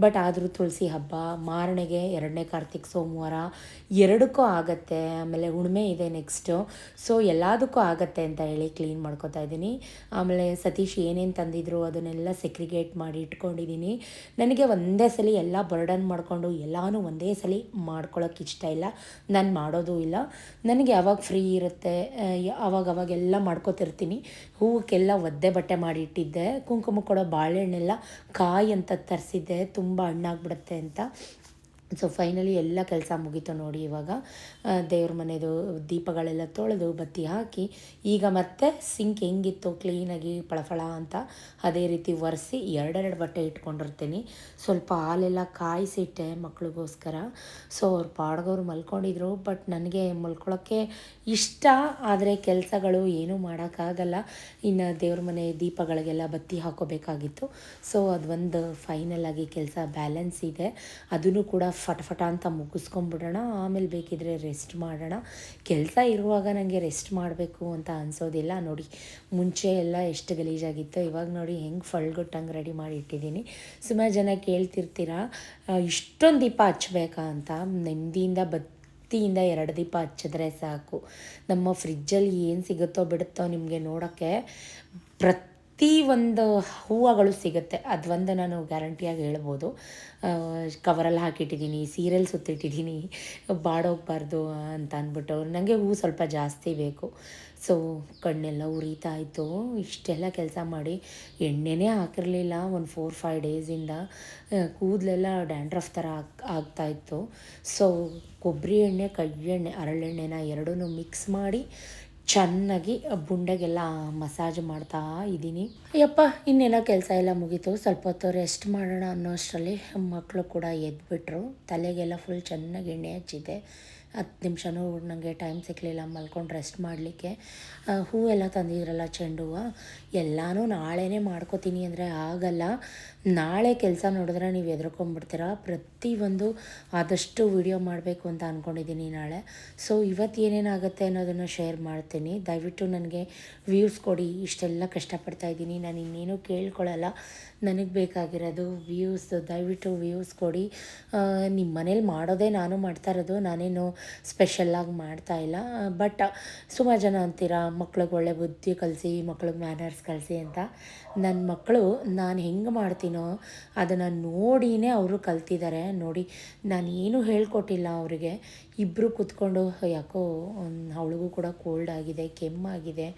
ಬಟ್ ಆದರೂ ತುಳಸಿ ಹಬ್ಬ ಮಾರಣೆಗೆ ಎರಡನೇ ಕಾರ್ತಿಕ್ ಸೋಮವಾರ ಎರಡಕ್ಕೂ ಆಗತ್ತೆ. ಆಮೇಲೆ ಹುಣ್ಮೆ ಇದೆ ನೆಕ್ಸ್ಟು ಸೊ ಎಲ್ಲದಕ್ಕೂ ಆಗತ್ತೆ ಅಂತ ಹೇಳಿ ಕ್ಲೀನ್ ಮಾಡ್ಕೊತಾ ಇದ್ದೀನಿ. ಆಮೇಲೆ ಸತೀಶ್ ಏನೇನು ತಂದಿದ್ರು ಅದನ್ನೆಲ್ಲ ಸೆಕ್ರಿಗೇಟ್ ಮಾಡಿ ಇಟ್ಕೊಂಡಿದ್ದೀನಿ. ನನಗೆ ಒಂದೇ ಸಲ ಎಲ್ಲ ಬರ್ಡನ್ ಮಾಡಿಕೊಂಡು ಎಲ್ಲನೂ ಒಂದೇ ಸಲ ಮಾಡ್ಕೊಳ್ಳೋಕೆ ಇಷ್ಟ ಇಲ್ಲ. ನಾನು ಮಾಡೋದು ಇಲ್ಲ. ನನಗೆ ಯಾವಾಗ ಫ್ರೀ ಇರುತ್ತೆ ಆವಾಗ ಅವಾಗೆಲ್ಲ ಮಾಡ್ಕೊತಿರ್ತೀನಿ. ಹೂವಕ್ಕೆಲ್ಲ ಒದ್ದೆ ಬಟ್ಟೆ ಮಾಡಿ ಇಟ್ಟಿದ್ದೆ ಕುಂಕುಮ ಕೊಡೋ ಬಾಳೆಹಣ್ಣೆಲ್ಲ ಕಾಯಿ ಅಂತ ತರಿಸಿದ್ದೆ. ತುಂಬ ಹಣ್ಣಾಗ್ಬಿಡುತ್ತೆ ಅಂತ. ಸೊ ಫೈನಲಿ ಎಲ್ಲ ಕೆಲಸ ಮುಗೀತು ನೋಡಿ ಇವಾಗ ದೇವ್ರ ಮನೆದು ದೀಪಗಳೆಲ್ಲ ತೊಳೆದು ಬತ್ತಿ ಹಾಕಿ, ಈಗ ಮತ್ತೆ ಸಿಂಕ್ ಹೆಂಗಿತ್ತು ಕ್ಲೀನಾಗಿ ಫಳಫಳ ಅಂತ ಅದೇ ರೀತಿ ಒರೆಸಿ ಎರಡೆರಡು ಬಟ್ಟೆ ಇಟ್ಕೊಂಡಿರ್ತೀನಿ. ಸ್ವಲ್ಪ ಹಾಲೆಲ್ಲ ಕಾಯಿಸಿಟ್ಟೆ ಮಕ್ಳಿಗೋಸ್ಕರ. ಸೊ ಅವ್ರು ಪಾಡ್ಗೋರು ಮಲ್ಕೊಂಡಿದ್ರು ಬಟ್ ನನಗೆ ಮಲ್ಕೊಳ್ಳೋಕ್ಕೆ ಇಷ್ಟ ಆದರೆ ಕೆಲಸಗಳು ಏನೂ ಮಾಡೋಕ್ಕಾಗಲ್ಲ. ಇನ್ನು ದೇವ್ರ ಮನೆ ದೀಪಗಳಿಗೆಲ್ಲ ಬತ್ತಿ ಹಾಕೋಬೇಕಾಗಿತ್ತು. ಸೊ ಅದೊಂದು ಫೈನಲ್ ಆಗಿ ಕೆಲಸ ಬ್ಯಾಲೆನ್ಸ್ ಇದೆ. ಅದನ್ನು ಕೂಡ ಫಟಫಟ ಅಂತ ಮುಗಿಸ್ಕೊಂಬಿಡೋಣ. ಆಮೇಲೆ ಬೇಕಿದ್ರೆ ರೆಸ್ಟ್ ಮಾಡೋಣ. ಕೆಲಸ ಇರುವಾಗ ನನಗೆ ರೆಸ್ಟ್ ಮಾಡಬೇಕು ಅಂತ ಅನಿಸೋದಿಲ್ಲ. ನೋಡಿ, ಮುಂಚೆ ಎಲ್ಲ ಎಷ್ಟು ಗಲೀಜಾಗಿತ್ತು, ಇವಾಗ ನೋಡಿ ಹೆಂಗೆ ಫಳ್ಗೊಟ್ಟಂಗೆ ರೆಡಿ ಮಾಡಿ ಇಟ್ಟಿದ್ದೀನಿ ಸುಮಾರು ಜನ ಕೇಳ್ತಿರ್ತೀರಾ ಇಷ್ಟೊಂದು ದೀಪ ಹಚ್ಚಬೇಕಾ ಅಂತ. ನೆಮ್ಮದಿಯಿಂದ ಬತ್ತಿಯಿಂದ ಎರಡು ದೀಪ ಹಚ್ಚಿದ್ರೆ ಸಾಕು. ನಮ್ಮ ಫ್ರಿಜ್ಜಲ್ಲಿ ಏನು ಸಿಗುತ್ತೋ ಬಿಡುತ್ತೋ ನಿಮಗೆ ನೋಡೋಕ್ಕೆ ಪ್ರತಿ ಒಂದು ಹೂವುಗಳು ಸಿಗುತ್ತೆ. ಅದೊಂದು ನಾನು ಗ್ಯಾರಂಟಿಯಾಗಿ ಹೇಳ್ಬೋದು. ಕವರಲ್ಲಿ ಹಾಕಿಟ್ಟಿದ್ದೀನಿ ಸೀರೆಲ್ ಸುತ್ತಿಟ್ಟಿದ್ದೀನಿ, ಬಾಡೋಗ್ಬಾರ್ದು ಅಂತ ಅಂದ್ಬಿಟ್ಟು. ನನಗೆ ಹೂವು ಸ್ವಲ್ಪ ಜಾಸ್ತಿ ಬೇಕು. ಸೊ ಕಣ್ಣೆಲ್ಲ ಉರಿತಾ ಇತ್ತು. ಇಷ್ಟೆಲ್ಲ ಕೆಲಸ ಮಾಡಿ ಎಣ್ಣೆನೇ ಹಾಕಿರಲಿಲ್ಲ. ಒಂದು ಫೋರ್ ಫೈವ್ ಡೇಸಿಂದ ಕೂದಲೆಲ್ಲ ಡ್ಯಾಂಡ್ರಫ್ ಥರ ಆಗ್ ಆಗ್ತಾಯಿತ್ತು ಸೊ ಕೊಬ್ಬರಿ ಎಣ್ಣೆ ಕಬ್ಬೆ ಎಣ್ಣೆ ಹರಳೆಣ್ಣೆನ ಎರಡೂ ಮಿಕ್ಸ್ ಮಾಡಿ ಚೆನ್ನಾಗಿ ಬುಂಡೆಗೆಲ್ಲ ಮಸಾಜ್ ಮಾಡ್ತಾ ಇದ್ದೀನಿ. ಅಯ್ಯಪ್ಪ, ಇನ್ನೇನೋ ಕೆಲಸ ಎಲ್ಲ ಮುಗೀತು. ಸ್ವಲ್ಪ ಹೊತ್ತು ರೆಸ್ಟ್ ಮಾಡೋಣ ಅನ್ನೋ ಅಷ್ಟರಲ್ಲಿ ಮಕ್ಕಳು ಕೂಡ ಎದ್ಬಿಟ್ರು. ತಲೆಗೆಲ್ಲ ಫುಲ್ ಚೆನ್ನಾಗಿ ಎಣ್ಣೆ ಹಚ್ಚಿದ್ದೆ ಹತ್ತು ನಿಮಿಷನೂ ನನಗೆ ಟೈಮ್ ಸಿಕ್ಕಲಿಲ್ಲ ಮಲ್ಕೊಂಡು ರೆಸ್ಟ್ ಮಾಡಲಿಕ್ಕೆ. ಹೂವೆಲ್ಲ ತಂದಿದ್ರಲ್ಲ ಚೆಂಡು ಹೂವು ಎಲ್ಲನೂ ನಾಳೆನೇ ಮಾಡ್ಕೋತೀನಿ ಅಂದರೆ ಆಗಲ್ಲ. ನಾಳೆ ಕೆಲಸ ನೋಡಿದ್ರೆ ನೀವು ಎದ್ರಕೊಂಬಿಡ್ತೀರ? ಪ್ರತಿಯೊಂದು ಆದಷ್ಟು ವಿಡಿಯೋ ಮಾಡಬೇಕು ಅಂತ ಅಂದ್ಕೊಂಡಿದ್ದೀನಿ ನಾಳೆ. ಸೊ ಇವತ್ತು ಏನೇನಾಗುತ್ತೆ ಅನ್ನೋದನ್ನು ಶೇರ್ ಮಾಡ್ತೀನಿ. ದಯವಿಟ್ಟು ನನಗೆ ವ್ಯೂಸ್ ಕೊಡಿ. ಇಷ್ಟೆಲ್ಲ ಕಷ್ಟಪಡ್ತಾ ಇದ್ದೀನಿ. ನಾನು ಇನ್ನೇನು ಕೇಳ್ಕೊಳ್ಳಲ್ಲ ನನಗೆ ಬೇಕಾಗಿರೋದು ವ್ಯೂಸ್ ದಯವಿಟ್ಟು ವ್ಯೂಸ್ ಕೊಡಿ. ನಿಮ್ಮ ಮನೇಲಿ ಮಾಡೋದೇ ನಾನು ಮಾಡ್ತಾ ಇರೋದು. ನಾನೇನು ಸ್ಪೆಷಲ್ಲಾಗಿ ಮಾಡ್ತಾ ಇಲ್ಲ. ಬಟ್ ಸುಮಾರು ಜನ ಅಂತೀರಾ, ಮಕ್ಳಿಗೆ ಒಳ್ಳೆ ಬುದ್ಧಿ ಕಲಿಸಿ, ಮಕ್ಳಿಗೆ ಮ್ಯಾನರ್ಸ್ ಕಲಿಸಿ ಅಂತ. ನನ್ನ ಮಕ್ಕಳು ನಾನು ಹೆಂಗೆ ಮಾಡ್ತೀನೋ ಅದನ್ನು ನೋಡಿನೇ ಅವರು ಕಲ್ತಿದ್ದಾರೆ ನೋಡಿ, ನಾನು ಏನೂ ಹೇಳ್ಕೊಟ್ಟಿಲ್ಲ ಅವರಿಗೆ. ಇಬ್ಬರು ಕೂತ್ಕೊಂಡು ಯಾಕೋ ಅವಳಿಗೂ ಕೂಡ ಕೋಲ್ಡ್ ಆಗಿದೆ ಕೆಮ್ಮಾಗಿದೆ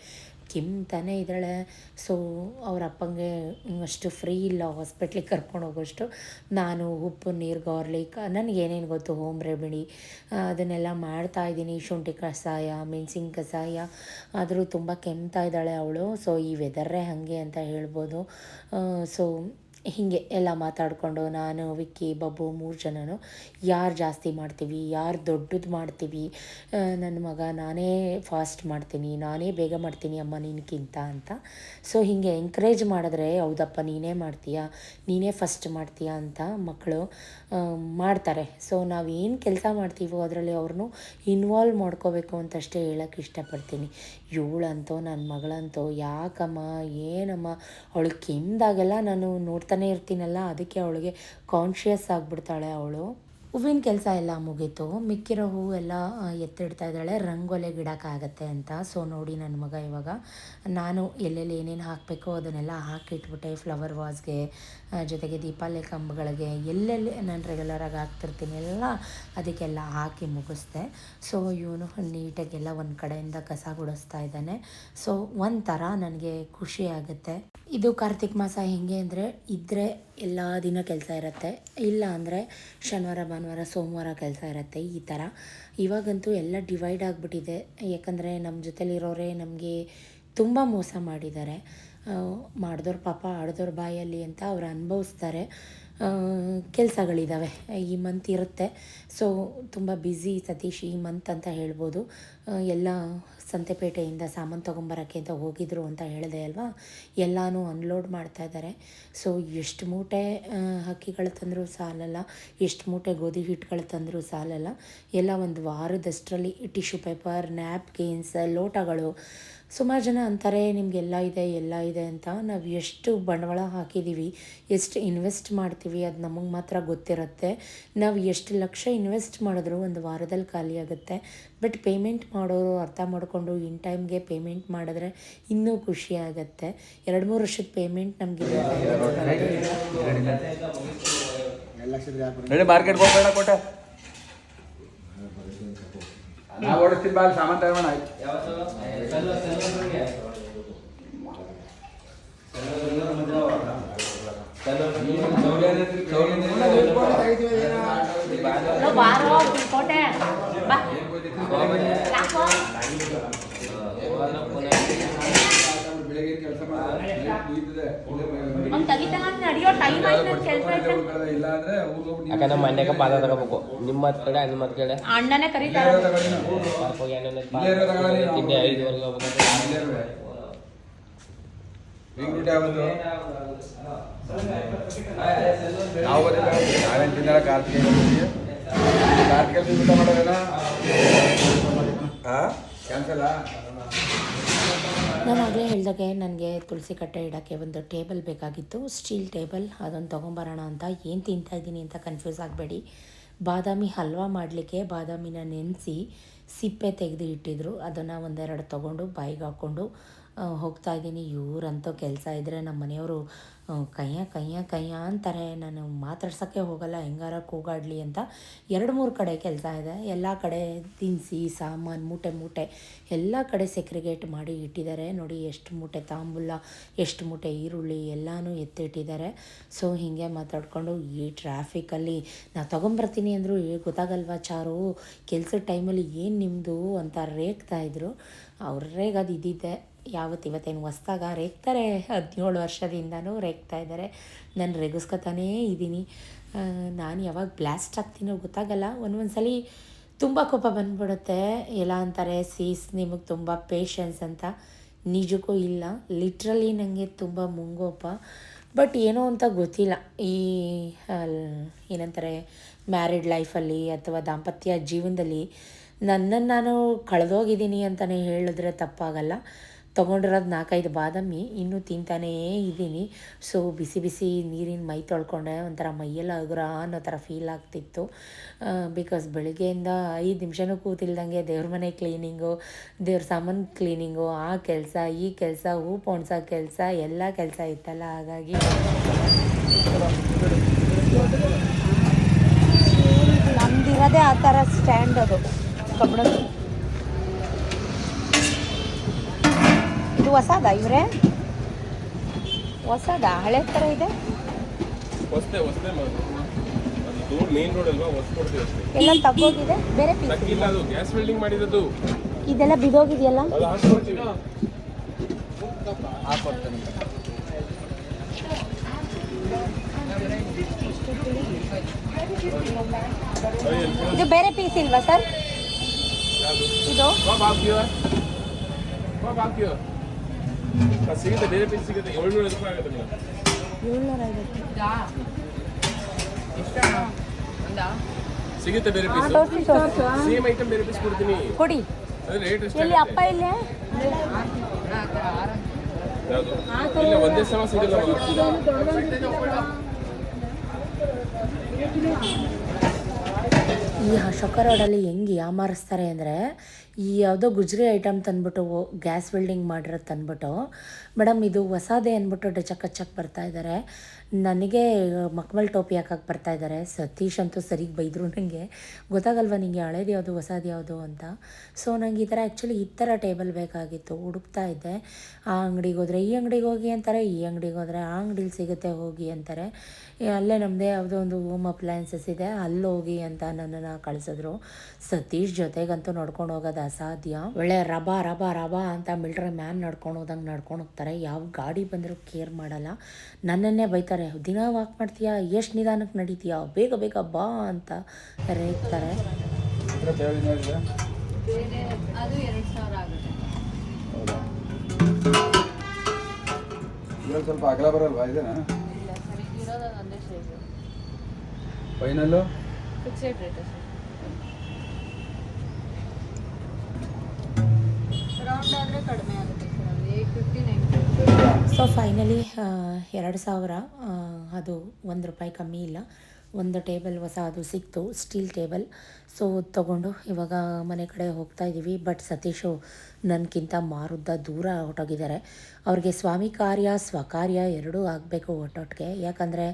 ಕೆಮ್ತಾನೆ ಇದ್ದಾಳೆ. ಸೊ ಅವ್ರ ಅಪ್ಪಂಗೆ ಅಷ್ಟು ಫ್ರೀ ಇಲ್ಲ ಹಾಸ್ಪಿಟ್ಲಿಗೆ ಕರ್ಕೊಂಡು ಹೋಗೋಷ್ಟು. ನಾನು ಉಪ್ಪು, ನೀರು ಗಾರ್ಲಿಕ್ ನನಗೆ ಏನೇನು ಗೊತ್ತು ಹೋಮ್ ರೆಮಿಡಿ ಅದನ್ನೆಲ್ಲ ಮಾಡ್ತಾ ಇದ್ದೀನಿ. ಶುಂಠಿ ಕಷಾಯ, ಮೆಣಸಿನ ಕಷಾಯ. ಆದರೂ ತುಂಬ ಕೆಮ್ತಾ ಇದ್ದಾಳೆ ಅವಳು. ಸೊ ಈ ವೆದರ್ರೇ ಹಾಗೆ ಅಂತ ಹೇಳ್ಬೋದು. ಸೊ ಹೀಗೆ ಎಲ್ಲ ಮಾತಾಡಿಕೊಂಡು ನಾನು, ವಿಕ್ಕಿ, ಬಬ್ಬು ಮೂರು ಜನನು ಯಾರು ಜಾಸ್ತಿ ಮಾಡ್ತೀವಿ, ಯಾರು ದೊಡ್ಡದು ಮಾಡ್ತೀವಿ ನನ್ನ ಮಗ ನಾನೇ ಫಾಸ್ಟ್ ಮಾಡ್ತೀನಿ, ನಾನೇ ಬೇಗ ಮಾಡ್ತೀನಿ, ಅಮ್ಮ ನಿನಗಿಂತ ಅಂತ. ಸೊ ಹೀಗೆ ಎಂಕರೇಜ್ ಮಾಡಿದ್ರೆ, ಹೌದಪ್ಪ, ನೀನೇ ಮಾಡ್ತೀಯಾ, ನೀನೇ ಫಸ್ಟ್ ಮಾಡ್ತೀಯಾ ಅಂತ ಮಕ್ಕಳು ಮಾಡ್ತಾರೆ. ಸೊ ನಾವೇನು ಕೆಲಸ ಮಾಡ್ತೀವೋ ಅದರಲ್ಲಿ ಅವ್ರನ್ನೂ ಇನ್ವಾಲ್ವ್ ಮಾಡ್ಕೋಬೇಕು ಅಂತಷ್ಟೇ ಹೇಳೋಕ್ಕೆ ಇಷ್ಟಪಡ್ತೀನಿ. ಇವಳಂತೋ ನನ್ನ ಮಗಳಂತೋ, ಯಾಕಮ್ಮ, ಏನಮ್ಮ, ಅವಳು ಕೆಮ್ದಾಗೆಲ್ಲ ನಾನು ನೋಡ್ತಾನೆ ಇರ್ತೀನಲ್ಲ, ಅದಕ್ಕೆ ಅವಳಿಗೆ ಕಾನ್ಷಿಯಸ್ ಆಗಿಬಿಡ್ತಾಳೆ ಅವಳು. ಹೂವಿನ ಕೆಲಸ ಎಲ್ಲ ಮುಗೀತು. ಮಿಕ್ಕಿರೋ ಹೂವು ಎಲ್ಲ ಎತ್ತಿಡ್ತಾ ಇದ್ದಾಳೆ. ರಂಗೋಲೆ ಗಿಡಕ್ಕಾಗತ್ತೆ ಅಂತ. ಸೊ ನೋಡಿ ನನ್ನ ಮಗ ಇವಾಗ. ನಾನು ಎಲ್ಲೆಲ್ಲಿ ಏನೇನು ಹಾಕಬೇಕೋ ಅದನ್ನೆಲ್ಲ ಹಾಕಿಟ್ಬಿಟ್ಟೆ ಫ್ಲವರ್ ವಾಸ್ಗೆ ಜೊತೆಗೆ ದೀಪಾವಳಿ ಕಂಬಗಳಿಗೆ ಎಲ್ಲೆಲ್ಲಿ ನಾನು ರೆಗ್ಯುಲರಾಗಿ ಹಾಕ್ತಿರ್ತೀನಿ ಎಲ್ಲ ಅದಕ್ಕೆಲ್ಲ ಹಾಕಿ ಮುಗಿಸ್ದೆ. ಸೊ ಇವನು ನೀಟಾಗೆಲ್ಲ ಒಂದು ಕಡೆಯಿಂದ ಕಸ ಗುಡಿಸ್ತಾ ಇದ್ದಾನೆ. ಸೊ ಒಂಥರ ನನಗೆ ಖುಷಿ ಆಗುತ್ತೆ. ಇದು ಕಾರ್ತಿಕ್ ಮಾಸ ಹೆಂಗೆ ಅಂದರೆ ಇದ್ದರೆ ಎಲ್ಲ ದಿನ ಕೆಲಸ ಇರುತ್ತೆ. ಇಲ್ಲ ಅಂದರೆ ಶನಿವಾರ, ಭಾನುವಾರ, ಸೋಮವಾರ ಕೆಲಸ ಇರುತ್ತೆ ಈ ಥರ ಇವಾಗಂತೂ ಎಲ್ಲ ಡಿವೈಡ್ ಆಗಿಬಿಟ್ಟಿದೆ. ಯಾಕಂದರೆ ನಮ್ಮ ಜೊತೆಲಿರೋರೇ ನಮಗೆ ತುಂಬ ಮೋಸ ಮಾಡಿದ್ದಾರೆ. ಮಾಡಿದವ್ರ ಪಾಪ ಆಡ್ದವ್ರ ಬಾಯಲ್ಲಿ ಅಂತ ಅವ್ರು ಅನುಭವಿಸ್ತಾರೆ. ಕೆಲಸಗಳಿದ್ದಾವೆ ಈ ಮಂತ್ ಇರುತ್ತೆ. ಸೊ ತುಂಬ ಬ್ಯುಸಿ ಸತೀಶ್ ಈ ಮಂತ್ ಅಂತ ಹೇಳ್ಬೋದು. ಎಲ್ಲ ಸಂತೆಪೇಟೆಯಿಂದ ಸಾಮಾನು ತೊಗೊಂಬರೋಕ್ಕೆ ಅಂತ ಹೋಗಿದ್ರು ಅಂತ ಹೇಳಿದೆ ಅಲ್ವಾ? ಎಲ್ಲನೂ ಅನ್ಲೋಡ್ ಮಾಡ್ತಾ ಇದ್ದಾರೆ ಸೊ ಎಷ್ಟು ಮೂಟೆ ಹಕ್ಕಿಗಳು ತಂದರೂ ಸಾಲಲ್ಲ. ಎಷ್ಟು ಮೂಟೆ ಗೋಧಿ ಹಿಟ್ಟುಗಳು ತಂದರೂ ಸಾಲಲ್ಲ. ಎಲ್ಲ ಒಂದು ವಾರದಷ್ಟರಲ್ಲಿ ಟಿಶ್ಯೂ ಪೇಪರ್ ನ್ಯಾಪ್ಕಿನ್ಸ್ ಲೋಟಗಳು ಸುಮಾರು ಜನ ಅಂತಾರೆ ನಿಮಗೆಲ್ಲ ಇದೆ ಎಲ್ಲ ಇದೆ ಅಂತ ನಾವು ಎಷ್ಟು ಬಂಡವಾಳ ಹಾಕಿದ್ದೀವಿ ಎಷ್ಟು ಇನ್ವೆಸ್ಟ್ ಮಾಡ್ತೀವಿ ಅದು ನಮಗೆ ಮಾತ್ರ ಗೊತ್ತಿರುತ್ತೆ ನಾವು ಎಷ್ಟು ಲಕ್ಷ ಇನ್ವೆಸ್ಟ್ ಮಾಡಿದ್ರು ಒಂದು ವಾರದಲ್ಲಿ ಖಾಲಿ ಆಗುತ್ತೆ ಬಟ್ ಪೇಮೆಂಟ್ ಮಾಡೋರು ಅರ್ಥ ಮಾಡಿಕೊಂಡು ಇನ್ ಟೈಮ್ಗೆ ಪೇಮೆಂಟ್ ಮಾಡಿದ್ರೆ ಇನ್ನೂ ಖುಷಿ ಆಗುತ್ತೆ ಎರಡು ಮೂರು ವರ್ಷದ ಪೇಮೆಂಟ್ ನಮಗೆ ಮಾರ್ಕೆಟ್ ನಾವು ಓಡಿಸ್ತೀನಿ ಬಾ ಅಲ್ಲಿ ಸಾಮಾನು ತಗೋಣ ಆಯ್ತು ಕೋಟೆ ಬೆಳಗ್ಗೆ ಕೆಲಸ ನಮ್ಮ ಮನ್ಯಾಗ ಪಾದ ತಗೋಬೇಕು. ನಿಮ್ಮ ಮತ್ ಕಡೆ ನಿಮ್ಮ ಮತ್ ಕಡೆ ಅಣ್ಣನೇ ಕರೀತಾರೆ. ತಿಂಡಿ ಐದುವರೆಗೆ ಹೋಗ್ಬೇಕು ನಾವೇನು ತಿನ್ನಲ್ಲ ಊಟ ಮಾಡೋದೇನ ಹಾಂ ನಾನು ಆಗಲೇ ಹೇಳ್ದಾಗೆ ನನಗೆ ತುಳಸಿ ಕಟ್ಟೆ ಇಡೋಕ್ಕೆ ಒಂದು ಟೇಬಲ್ ಬೇಕಾಗಿತ್ತು. ಸ್ಟೀಲ್ ಟೇಬಲ್ ಅದನ್ನು ತೊಗೊಂಬರೋಣ ಅಂತ. ಏನು ತಿಂತಾ ಇದ್ದೀನಿ ಅಂತ ಕನ್ಫ್ಯೂಸ್ ಆಗಬೇಡಿ. ಬಾದಾಮಿ ಹಲ್ವಾ ಮಾಡಲಿಕ್ಕೆ ಬಾದಾಮಿನ ನೆನೆಸಿ ಸಿಪ್ಪೆ ತೆಗೆದು ಇಟ್ಟಿದ್ರು. ಅದನ್ನು ಒಂದೆರಡು ತೊಗೊಂಡು ಬಾಯಿಗೆ ಹಾಕ್ಕೊಂಡು ಹೋಗ್ತಾ ಇದ್ದೀನಿ. ಇವರಂತೂ ಕೆಲಸ ಇದ್ದರೆ ನಮ್ಮ ಮನೆಯವರು ಕೈಯ ಕಯ್ಯ ಕಯ್ಯ ಕಯ್ಯ ಅಂತಾರೆ. ನಾನು ಮಾತಾಡ್ಸೋಕ್ಕೆ ಹೋಗಲ್ಲ, ಹೆಂಗಾರ ಕೂಗಾಡಲಿ ಅಂತ ಎರಡು ಮೂರು ಕಡೆ ಕೆಲಸ ಇದೆ. ಎಲ್ಲ ಕಡೆ ದಿನಸಿ ಸಾಮಾನು ಮೂಟೆ ಮೂಟೆ ಎಲ್ಲ ಕಡೆ ಸೆಕ್ರಿಗೇಟ್ ಮಾಡಿ ಇಟ್ಟಿದ್ದಾರೆ. ನೋಡಿ ಎಷ್ಟು ಮೂಟೆ ತಾಂಬೂಲ, ಎಷ್ಟು ಮೂಟೆ ಈರುಳ್ಳಿ ಎಲ್ಲನೂ ಎತ್ತಿಟ್ಟಿದ್ದಾರೆ. ಸೊ ಹೀಗೆ ಮಾತಾಡ್ಕೊಂಡು ಈ ಟ್ರಾಫಿಕಲ್ಲಿ ನಾ ತೊಗೊಂಬರ್ತೀನಿ ಅಂದರು ಗೊತ್ತಾಗಲ್ವಾ ಚಾರು? ಕೆಲಸದ ಟೈಮಲ್ಲಿ ಏನು ನಿಮ್ಮದು ಅಂತ ರೇಗ್ತಾ ಇದ್ರು. ಅವ್ರ ರೇಗದು ಇದ್ದಿದ್ದೆ ಯಾವತ್ತು ಇವತ್ತೇನು ಹೊಸ್ದಾಗ ರೇಗ್ತಾರೆ? ಹದಿನೇಳು ವರ್ಷದಿಂದನೂ ರೇಗ್ತಾ ಇದ್ದಾರೆ. ನಾನು ರೇಗಿಸ್ಕೊತಾನೇ ಇದ್ದೀನಿ. ನಾನು ಯಾವಾಗ ಬ್ಲಾಸ್ಟ್ ಆಗ್ತೀನೋ ಗೊತ್ತಾಗಲ್ಲ. ಒಂದೊಂದು ಸಲ ತುಂಬ ಕೋಪ ಬಂದ್ಬಿಡುತ್ತೆ. ಎಲ್ಲ ಅಂತಾರೆ, ಸೀಸ್, ನಿಮಗೆ ತುಂಬ ಪೇಷನ್ಸ್ ಅಂತ. ನಿಜಕ್ಕೂ ಇಲ್ಲ. ಲಿಟ್ರಲಿ ನನಗೆ ತುಂಬ ಮುಂಗೋಪ. ಬಟ್ ಏನೋ ಅಂತ ಗೊತ್ತಿಲ್ಲ. ಈ ಏನಂತಾರೆ, ಮ್ಯಾರಿಡ್ ಲೈಫಲ್ಲಿ ಅಥವಾ ದಾಂಪತ್ಯ ಜೀವನದಲ್ಲಿ ನನ್ನನ್ನು ನಾನು ಕಳೆದೋಗಿದ್ದೀನಿ ಅಂತಲೇ ಹೇಳಿದ್ರೆ ತಪ್ಪಾಗಲ್ಲ. ತೊಗೊಂಡಿರೋದು ನಾಲ್ಕೈದು ಬಾದಾಮಿ ಇನ್ನೂ ತಿಂತಾನೇ ಇದ್ದೀನಿ. ಸೊ ಬಿಸಿ ಬಿಸಿ ನೀರಿನ ಮೈ ತೊಳ್ಕೊಂಡೆ. ಒಂಥರ ಮೈಯೆಲ್ಲ ಹಗುರ ಅನ್ನೋ ಥರ ಫೀಲ್ ಆಗ್ತಿತ್ತು. ಬಿಕಾಸ್ ಬೆಳಗ್ಗೆಯಿಂದ ಐದು ನಿಮಿಷನೂ ಕೂತಿಲ್ದಂಗೆ ದೇವ್ರ ಮನೆ ಕ್ಲೀನಿಂಗು ದೇವ್ರ ಸಾಮಾನು ಕ್ಲೀನಿಂಗು ಆ ಕೆಲಸ, ಈ ಕೆಲಸ, ಹೂ ಪೊಣ್ಸೋ ಕೆಲಸ, ಎಲ್ಲ ಕೆಲಸ ಇತ್ತಲ್ಲ, ಹಾಗಾಗಿ ನಮ್ದಿರೋದೇ ಆ ಥರ ಸ್ಟ್ಯಾಂಡ್ ಅದು. ಕಬ್ಬಣದ್ದು ಇದು ಹೊಸದ ಇವರೇ? ಹೊಸದ? ಹಳೆ ಥರ ಇದೆ? ಹೊಸ್ತೆ ಹೊಸ್ತೆ ಅದು ಮೇನ್ ರೋಡ್ ಅಲ್ವಾ ಅಷ್ಟೇ. ಎಲ್ಲ ತಗ್ಗೋಗಿದೆ? ಬೇರೆ ಪೀಸ್ ಇಲ್ಲ ಅದು ಗ್ಯಾಸ್ ವೆಲ್ಡಿಂಗ್ ಮಾಡಿರೋದು ಇದೆಲ್ಲ ಬಿದೋಗಿದೆಯಲ್ಲ? ಅದು ಹಾಕ್ಕೊಡ್ತೀವಿ ಇದು ಬೇರೆ ಪೀಸ್ ಇಲ್ವಾ ಸರ್? ಇದು? ಸಿಗುತ್ತೆ ಬೇರೆ ಪೀಸ್ ಸಿಗುತ್ತೆ ಏಳ್ನೂರ ರೂಪಾಯಿ ಆಗುತ್ತೆ ಮೇಡಮ್ ಸಿಗುತ್ತೆ ಬೇರೆ ಪೀಸ್ ತೋರಿಸಿ ತೋರಿಸಿ ಸೇಮ್ ಐಟಮ್ ಬೇರೆ ಪೀಸ್ ಕೊಡ್ತೀನಿ ಕೊಡಿ ಅದೇ ರೇಟ್ ಎಲ್ಲಿ ಅಪ್ಪ ಇಲ್ಲೇ ಯಾವುದು ಇಲ್ಲ ಒಂದೇ ಸಲ ಸಿಗಲ್ಲ ಈ ಅಶೋಕ ರೋಡಲ್ಲಿ ಹೆಂಗೆ ಯಾಮಾರಿಸ್ತಾರೆ ಅಂದರೆ, ಈ ಯಾವುದೋ ಗುಜ್ರಿ ಐಟಮ್ ತಂದ್ಬಿಟ್ಟು ಗ್ಯಾಸ್ ವೆಲ್ಡಿಂಗ್ ಮಾಡಿರೋದು ತಂದ್ಬಿಟ್ಟು, ಮೇಡಮ್, ಇದು ಹೊಸದೇ ಅಂದ್ಬಿಟ್ಟು ಡಚಕ್ ಬರ್ತಾ ಇದ್ದಾರೆ ನನಗೆ ಮಕ್ಮಲ್ ಟೋಪಿ ಹಾಕಕ್ಕೆ ಬರ್ತಾ ಇದ್ದಾರೆ ಸತೀಶ್ ಅಂತೂ ಸರಿಗೆ ಬೈದರು ನನಗೆ ಗೊತ್ತಾಗಲ್ವ ನಿಮಗೆ ಹಳೇದು ಯಾವುದು, ಹೊಸದು ಯಾವುದು ಅಂತ? ಸೊ ನಂಗೆ ಈ ಥರ ಆ್ಯಕ್ಚುಲಿ ಈ ಥರ ಟೇಬಲ್ ಬೇಕಾಗಿತ್ತು. ಹುಡುಕ್ತಾ ಇದ್ದೆ. ಆ ಅಂಗಡಿಗೆ ಹೋದರೆ, ಈ ಅಂಗಡಿಗೆ ಹೋಗಿ ಅಂತಾರೆ. ಈ ಅಂಗಡಿಗೆ ಹೋದರೆ, ಆ ಅಂಗಡಿಲಿ ಸಿಗುತ್ತೆ, ಹೋಗಿ ಅಂತಾರೆ. ಅಲ್ಲೇ ನಮ್ಮದೇ ಯಾವುದೋ ಒಂದು ಹೋಮ್ ಅಪ್ಲಯನ್ಸಸ್ ಇದೆ. ಅಲ್ಲಿ ಹೋಗಿ ಅಂತ ನನ್ನನ್ನು ಕಳಿಸಿದ್ರು. ಸತೀಶ್ ಜೊತೆಗಂತೂ ನಡ್ಕೊಂಡು ಹೋಗೋದು ಅಸಾಧ್ಯ. ಒಳ್ಳೆ ರಬಾ ರಬಾ ರಬಾ ಅಂತ ಮಿಲ್ಟ್ರಿ ಮ್ಯಾನ್ ನಡ್ಕೊಂಡು ಹೋದಂಗೆ ನಡ್ಕೊಂಡು ಹೋಗ್ತಾರೆ. ಯಾವ ಗಾಡಿ ಬಂದರೂ ಕೇರ್ ಮಾಡಲ್ಲ. ನನ್ನನ್ನೇ ಬೈತಾರೆ. ದಿನ ವಾಕ್ ಮಾಡ್ತೀಯಾ? ಎಷ್ಟು ನಿಧಾನಕ್ಕೆ ನಡೀತೀಯಾ? ಬೇಗ ಬೇಗ ಬಾ ಅಂತ ರೇಗ್ತಾರೆ. ಫೈನಲ್ಲು ಸೊ ಫೈನಲಿ ಎರಡು ಸಾವಿರ ಅದು ಒಂದು ರೂಪಾಯಿ ಕಮ್ಮಿ ಇಲ್ಲ. ಒಂದು ಟೇಬಲ್ ಹೊಸ ಅದು ಸಿಕ್ತು ಸ್ಟೀಲ್ ಟೇಬಲ್ ಸೊ ತಗೊಂಡು ಇವಾಗ ಮನೆ ಕಡೆ ಹೋಗ್ತಾ ಇದ್ದೀವಿ ಬಟ್ ಸತೀಶು ನನಗಿಂತ ಮಾರುದ್ದ ದೂರ ಹೊರಟೋಗಿದ್ದಾರೆ. ಅವ್ರಿಗೆ ಸ್ವಾಮಿ ಕಾರ್ಯ, ಸ್ವಕಾರ್ಯ ಎರಡೂ ಆಗಬೇಕು ಒಟ್ಟೊಟ್ಟಿಗೆ ಯಾಕಂದರೆ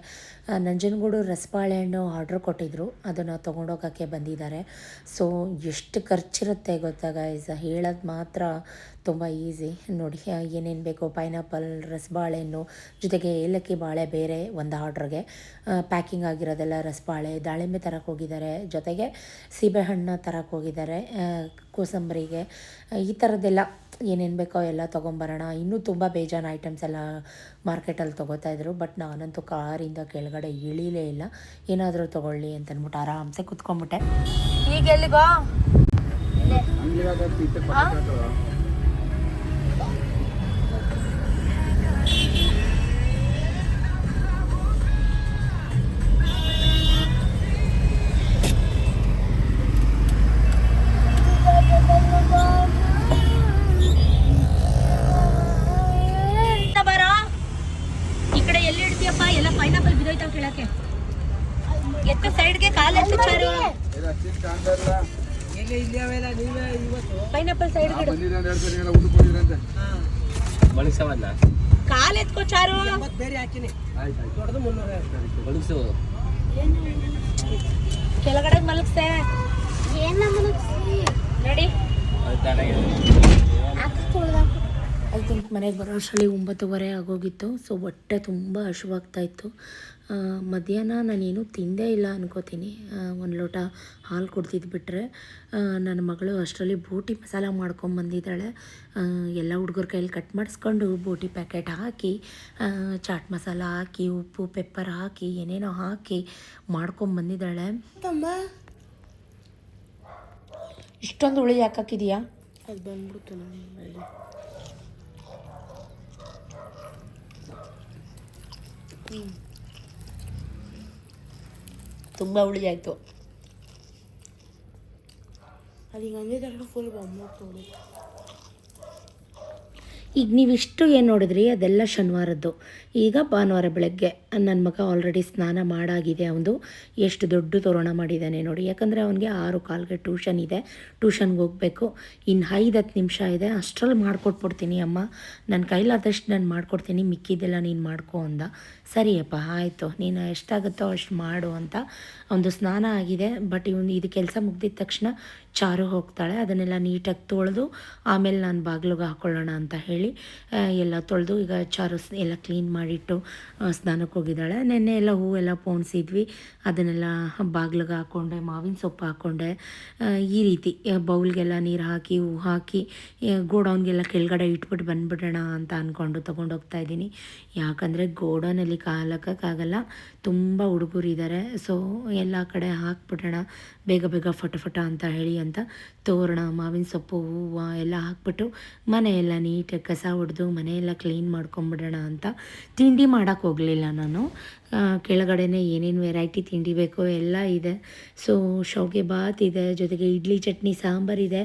ನಂಜನಗೂಡು ರಸಬಾಳೆಹಣ್ಣು ಆರ್ಡ್ರ್ ಕೊಟ್ಟಿದ್ದರು ಅದನ್ನು ತೊಗೊಂಡೋಗೋಕ್ಕೆ ಬಂದಿದ್ದಾರೆ. ಸೊ, ಎಷ್ಟು ಖರ್ಚಿರುತ್ತೆ ಗೊತ್ತಾ ಗೈಸ್ ಹೇಳೋದು ಮಾತ್ರ ತುಂಬ ಈಸಿ. ನೋಡಿ ಏನೇನು ಬೇಕು? ಪೈನಾಪಲ್ ರಸಬಾಳೆಹಣ್ಣು ಜೊತೆಗೆ ಏಲಕ್ಕಿ ಬಾಳೆ ಬೇರೆ ಒಂದು ಆರ್ಡ್ರಿಗೆ. ಪ್ಯಾಕಿಂಗ್ ಆಗಿರೋದೆಲ್ಲ ರಸಬಾಳೆ, ದಾಳಿಂಬೆ ತರಕ್ಕೆ ಹೋಗಿದ್ದಾರೆ. ಜೊತೆಗೆ ಸೀಬೆಹಣ್ಣು ತರಕ್ಕೆ ಹೋಗಿದ್ದಾರೆ. ಕೋಸಂಬರಿಗೆ ಈ ಥರದ್ದೆಲ್ಲ ಏನೇನು ಬೇಕೋ ಎಲ್ಲ ತೊಗೊಂಬರೋಣ. ಇನ್ನೂ ತುಂಬ ಬೇಜಾನ್ ಐಟಮ್ಸ್ ಎಲ್ಲ ಮಾರ್ಕೆಟಲ್ಲಿ ತೊಗೋತಾ ಇದ್ರು. ಬಟ್ ನಾನಂತೂ ಕಾರಿಂದ ಕೆಳಗಡೆ ಇಳಿಲೇ ಇಲ್ಲ. ಏನಾದರೂ ತೊಗೊಳ್ಳಿ ಅಂತ ಅಂದ್ಬಿಟ್ಟು ಆರಾಮ್ಸೆ ಕುತ್ಕೊಂಡ್ಬಿಟ್ಟೆ. ಈಗ ಎಲ್ಲಿಗೋ? ಎತ್ತು ಸೈಡ್ಗೆ ಕಾಲು ಎತ್ತು ಚಾರು. ಏನು ಪೈನಾಪಲ್ ಹೋಗಿದ್ರಂತೆ ಬಳಸವನ್ನ ಕಾಲು ಎತ್ಕೋ ಚಾರು. ಬೇರೆ ಆಯ್ತು ಬಳಸು ಕೆಳಗಡೆ ಮಲಗ್ಸೆ? ನಡಿ ಐ ಥಿಂಕ್ ಮನೆಗೆ ಬರೋ ಅಷ್ಟರಲ್ಲಿ ಒಂಬತ್ತುವರೆ ಆಗೋಗಿತ್ತು. ಸೊ ಹೊಟ್ಟೆ ತುಂಬ ಹಶುವಾಗ್ತಾ ಇತ್ತು. ಮಧ್ಯಾಹ್ನ ನಾನೇನು ತಿಂದೇ ಇಲ್ಲ ಅನ್ಕೋತೀನಿ. ಒಂದು ಲೋಟ ಹಾಲು ಕುಡ್ದಿದ್ದು ಬಿಟ್ಟರೆ ನನ್ನ ಮಗಳು ಅಷ್ಟರಲ್ಲಿ ಬೂಟಿ ಮಸಾಲ ಮಾಡ್ಕೊಂಬಂದಿದ್ದಾಳೆ ಎಲ್ಲ ಹುಡುಗರ ಕೈಯಲ್ಲಿ ಕಟ್ ಮಾಡಿಸ್ಕೊಂಡು ಬೂಟಿ ಪ್ಯಾಕೆಟ್ ಹಾಕಿ ಚಾಟ್ ಮಸಾಲ ಹಾಕಿ ಉಪ್ಪು ಪೆಪ್ಪರ್ ಹಾಕಿ ಏನೇನೋ ಹಾಕಿ ಮಾಡ್ಕೊಂಬಂದಿದ್ದಾಳೆ ಇಷ್ಟೊಂದು ಹುಳಿ ಹಾಕಿದೀಯಾ ಅದು ಬಂದ್ಬಿಡ್ತು ನಮ್ಮ ತುಂಬ ಹುಳಿ ಆಯಿತು. ಅದೀಗ ಅಂದಿದ್ದಷ್ಟು ಫುಲ್ ಬೊಮ್ಮೋಗ್ತದೆ ಈಗ ನೀವಿಷ್ಟು ಏನು ನೋಡಿದ್ರಿ? ಅದೆಲ್ಲ ಶನಿವಾರದ್ದು. ಈಗ ಭಾನುವಾರ ಬೆಳಗ್ಗೆ ನನ್ನ ಮಗ ಆಲ್ರೆಡಿ ಸ್ನಾನ ಮಾಡಾಗಿದೆ ಅವನು ಎಷ್ಟು ದೊಡ್ಡ ತೋರಣ ಮಾಡಿದ್ದಾನೆ ನೋಡಿ. ಯಾಕಂದರೆ ಅವನಿಗೆ ಆರು ಕಾಲ್ಗೆ ಟ್ಯೂಷನ್ ಇದೆ. ಟ್ಯೂಷನ್ಗೆ ಹೋಗಬೇಕು. ಇನ್ನು ಐದು ಹತ್ತು ನಿಮಿಷ ಇದೆ. ಅಷ್ಟರಲ್ಲಿ ಮಾಡಿಕೊಟ್ಬಿಡ್ತೀನಿ ಅಮ್ಮ. ನನ್ನ ಕೈಲಾದಷ್ಟು ನಾನು ಮಾಡಿಕೊಡ್ತೀನಿ. ಮಿಕ್ಕಿದ್ದೆಲ್ಲ ನೀನು ಮಾಡ್ಕೊ ಅಂದ. ಸರಿಯಪ್ಪ, ಆಯಿತು. ನೀನು ಎಷ್ಟಾಗುತ್ತೋ ಅಷ್ಟು ಮಾಡು ಅಂತ ಒಂದು ಸ್ನಾನ ಆಗಿದೆ. ಬಟ್ ಇವನು ಇದು ಕೆಲಸ ಮುಗ್ದಿದ ತಕ್ಷಣ ಚಾರು ಹೋಗ್ತಾಳೆ. ಅದನ್ನೆಲ್ಲ ನೀಟಾಗಿ ತೊಳೆದು ಆಮೇಲೆ ನಾನು ಬಾಗಿಲಿಗೆ ಹಾಕ್ಕೊಳ್ಳೋಣ ಅಂತ ಹೇಳಿ ಎಲ್ಲ ತೊಳೆದು ಈಗ ಚಾರು ಎಲ್ಲ ಕ್ಲೀನ್ ಮಾಡಿಟ್ಟು ಸ್ನಾನಕ್ಕೆ ಹೋಗಿದ್ದಾಳೆ. ನೆನ್ನೆ ಎಲ್ಲ ಹೂವೆಲ್ಲ ಪೋಣಿಸಿದ್ವಿ. ಅದನ್ನೆಲ್ಲ ಬಾಗ್ಲಿಗೆ ಹಾಕ್ಕೊಂಡೆ ಮಾವಿನ ಸೊಪ್ಪು ಹಾಕ್ಕೊಂಡೆ ಈ ರೀತಿ ಬೌಲ್ಗೆಲ್ಲ ನೀರು ಹಾಕಿ, ಹೂ ಹಾಕಿ ಗೋಡೌನ್ಗೆಲ್ಲ ಕೆಳಗಡೆ ಇಟ್ಬಿಟ್ಟು ಬಂದ್ಬಿಡೋಣ ಅಂತ ಅಂದ್ಕೊಂಡು ತೊಗೊಂಡೋಗ್ತಾ ಇದ್ದೀನಿ. ಯಾಕಂದರೆ ಗೋಡೌನಲ್ಲಿ ಕಾಲಕ್ಕಾಗಲ್ಲ. ತುಂಬ ಹುಡುಗರಿದ್ದಾರೆ ಸೊ, ಎಲ್ಲ ಕಡೆ ಹಾಕ್ಬಿಡೋಣ. ಬೇಗ ಬೇಗ ಫಟ ಫಟ ಅಂತ ಹೇಳಿ ಅಂತ ತೋರಣ, ಮಾವಿನ ಸೊಪ್ಪು, ಹೂವು ಎಲ್ಲ ಹಾಕ್ಬಿಟ್ಟು ಮನೆಯೆಲ್ಲ ನೀಟಾಗಿ ಕಸ ಹೊಡೆದು ಮನೆಯೆಲ್ಲ ಕ್ಲೀನ್ ಮಾಡ್ಕೊಂಬಿಡೋಣ ಅಂತ ತಿಂಡಿ ಮಾಡೋಕ್ಕೆ ಹೋಗಲಿಲ್ಲ ನಾನು. ಕೆಳಗಡೆನೇ ಏನೇನು ವೆರೈಟಿ ತಿಂಡಿ ಬೇಕೋ ಎಲ್ಲ ಇದೆ. ಸೊ ಶಾವಿಗೆ ಬಾತ್ ಇದೆ, ಜೊತೆಗೆ ಇಡ್ಲಿ ಚಟ್ನಿ ಸಾಂಬಾರಿದೆ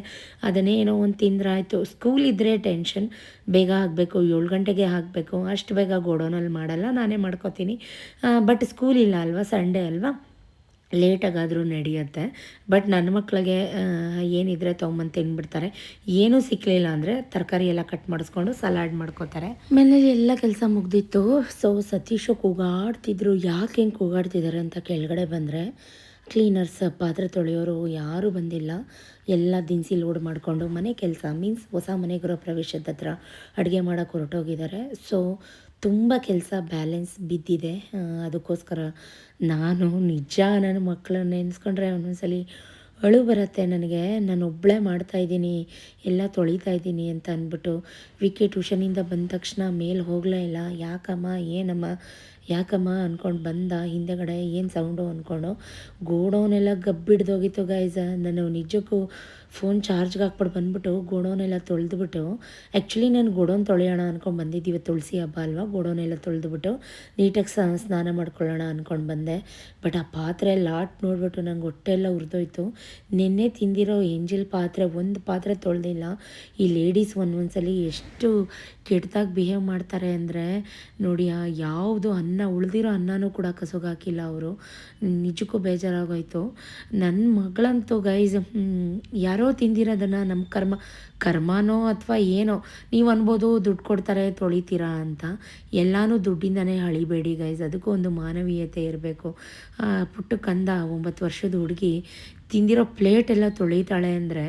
ಅದನ್ನೇ ಏನೋ ಒಂದು ತಿಂದ್ರಾಯಿತು. ಸ್ಕೂಲ್ ಇದ್ದರೆ ಟೆನ್ಷನ್ ಬೇಗ ಆಗಬೇಕು, ಏಳು ಗಂಟೆಗೆ ಹಾಕಬೇಕು ಅಷ್ಟು ಬೇಗ ಗೋಡೌನಲ್ಲಿ ಮಾಡಲ್ಲ, ನಾನೇ ಮಾಡ್ಕೋತೀನಿ. ಬಟ್ ಸ್ಕೂಲ್ ಇಲ್ಲ ಅಲ್ವಾ ಸಂಡೇ ಅಲ್ವಾ? ಲೇಟಾಗಾದರೂ ನಡೆಯುತ್ತೆ. ಬಟ್ ನನ್ನ ಮಕ್ಕಳಿಗೆ ಏನಿದ್ರೆ ತೊಗೊಂಬಂದು ತಿಂದ್ಬಿಡ್ತಾರೆ ಏನೂ ಸಿಕ್ಕಲಿಲ್ಲ ಅಂದರೆ ತರಕಾರಿ ಎಲ್ಲ ಕಟ್ ಮಾಡಿಸ್ಕೊಂಡು ಸಲಾಡ್ ಮಾಡ್ಕೋತಾರೆ. ಮನೇಲಿ ಎಲ್ಲ ಕೆಲಸ ಮುಗ್ದಿತ್ತು. ಸೊ ಸತೀಶು ಕೂಗಾಡ್ತಿದ್ರು. ಯಾಕೆ ಹೆಂಗೆ ಕೂಗಾಡ್ತಿದ್ದಾರೆ ಅಂತ ಕೆಳಗಡೆ ಬಂದರೆ ಕ್ಲೀನರ್ಸ್ ಪಾತ್ರೆ ತೊಳೆಯೋರು ಯಾರೂ ಬಂದಿಲ್ಲ. ಎಲ್ಲ ದಿನಸಿ ಲೋಡ್ ಮಾಡಿಕೊಂಡು ಮನೆ ಕೆಲಸ ಮೀನ್ಸ್ ಹೊಸ ಮನೆ ಗೃಹ ಪ್ರವೇಶದ ಹತ್ರ ಅಡುಗೆ ಮಾಡೋಕ್ಕೆ ಹೊರಟೋಗಿದ್ದಾರೆ. ಸೊ ತುಂಬ ಕೆಲಸ ಬ್ಯಾಲೆನ್ಸ್ ಬಿದ್ದಿದೆ. ಅದಕ್ಕೋಸ್ಕರ ನಾನು ನಿಜ ನನ್ನ ಮಕ್ಕಳನ್ನ ನೆನೆಸ್ಕೊಂಡ್ರೆ ಒಂದೊಂದ್ಸಲಿ ಅಳು ಬರುತ್ತೆ ನನಗೆ. ನಾನು ಒಬ್ಬಳೇ ಮಾಡ್ತಾಯಿದ್ದೀನಿ ಎಲ್ಲ ತೊಳಿತಾ ಇದ್ದೀನಿ ಅಂತ ಅಂದ್ಬಿಟ್ಟು ವಿಕೆ ಟ್ಯೂಷನಿಂದ ಬಂದ ತಕ್ಷಣ ಮೇಲೆ ಹೋಗಲೇ ಇಲ್ಲ. ಯಾಕಮ್ಮ, ಏನಮ್ಮ, ಯಾಕಮ್ಮ ಅಂದ್ಕೊಂಡು ಬಂದ? ಹಿಂದೆಗಡೆ ಏನು ಸೌಂಡು ಅಂದ್ಕೊಂಡು ಗೋಡೌನೆಲ್ಲ ಗಬ್ಬಿಡ್ದೋಗಿತ್ತು ಗೈಸ ನಾನು ನಿಜಕ್ಕೂ ಫೋನ್ ಚಾರ್ಜ್ಗೆ ಹಾಕ್ಬಿಟ್ಟು ಬಂದ್ಬಿಟ್ಟು ಗೋಡೌನೆಲ್ಲ ತೊಳೆದುಬಿಟ್ಟು ಆ್ಯಕ್ಚುಲಿ ನಾನು ಗೋಡೌನ್ ತೊಳೆಯೋಣ ಅಂದ್ಕೊಂಡು ಬಂದಿದ್ದೀವಿ ತುಳಸಿ ಹಬ್ಬ ಅಲ್ವಾ, ಗೋಡೌನೆಲ್ಲ ತೊಳೆದುಬಿಟ್ಟು ನೀಟಾಗಿ ಸ್ನಾನ ಮಾಡ್ಕೊಳ್ಳೋಣ ಅಂದ್ಕೊಂಡು ಬಂದೆ. ಬಟ್ ಆ ಪಾತ್ರೆ ಲಾಟ್ ನೋಡಿಬಿಟ್ಟು ನಂಗೆ ಹೊಟ್ಟೆ ಎಲ್ಲ ಉರಿದೋಯ್ತು. ನಿನ್ನೆ ತಿಂದಿರೋ ಎಂಜಿಲ್ ಪಾತ್ರೆ, ಒಂದು ಪಾತ್ರೆ ತೊಳೆದಿಲ್ಲ. ಈ ಲೇಡೀಸ್ ಒಂದೊಂದ್ಸಲಿ ಎಷ್ಟು ಕೆಟ್ಟದಾಗಿ ಬಿಹೇವ್ ಮಾಡ್ತಾರೆ ಅಂದರೆ, ನೋಡಿ ಆ ಯಾವುದು ಅನ್ನ, ಉಳಿದಿರೋ ಅನ್ನನೂ ಕೂಡ ಕಸುಗಾಕಿಲ್ಲ ಅವರು. ನಿಜಕ್ಕೂ ಬೇಜಾರಾಗೋಯ್ತು. ನನ್ನ ಮಗಳಂತೂ ಗೈಸ್ ಯಾರೋ ತಿಂದಿರೋದನ್ನು ನಮ್ಮ ಕರ್ಮ, ಕರ್ಮನೋ ಅಥವಾ ಏನೋ, ನೀವು ಅನ್ಬೋದು ದುಡ್ಡು ಕೊಡ್ತಾರೆ ತೊಳಿತೀರಾ ಅಂತ, ಎಲ್ಲನೂ ದುಡ್ಡಿಂದನೇ ಹಳಿಬೇಡಿ ಗೈಸ್ ಅದಕ್ಕೂ ಒಂದು ಮಾನವೀಯತೆ ಇರಬೇಕು. ಪುಟ್ಟ ಕಂದ, ಒಂಬತ್ತು ವರ್ಷದ ಹುಡುಗಿ ತಿಂದಿರೋ ಪ್ಲೇಟ್ ಎಲ್ಲ ತೊಳಿತಾಳೆ ಅಂದರೆ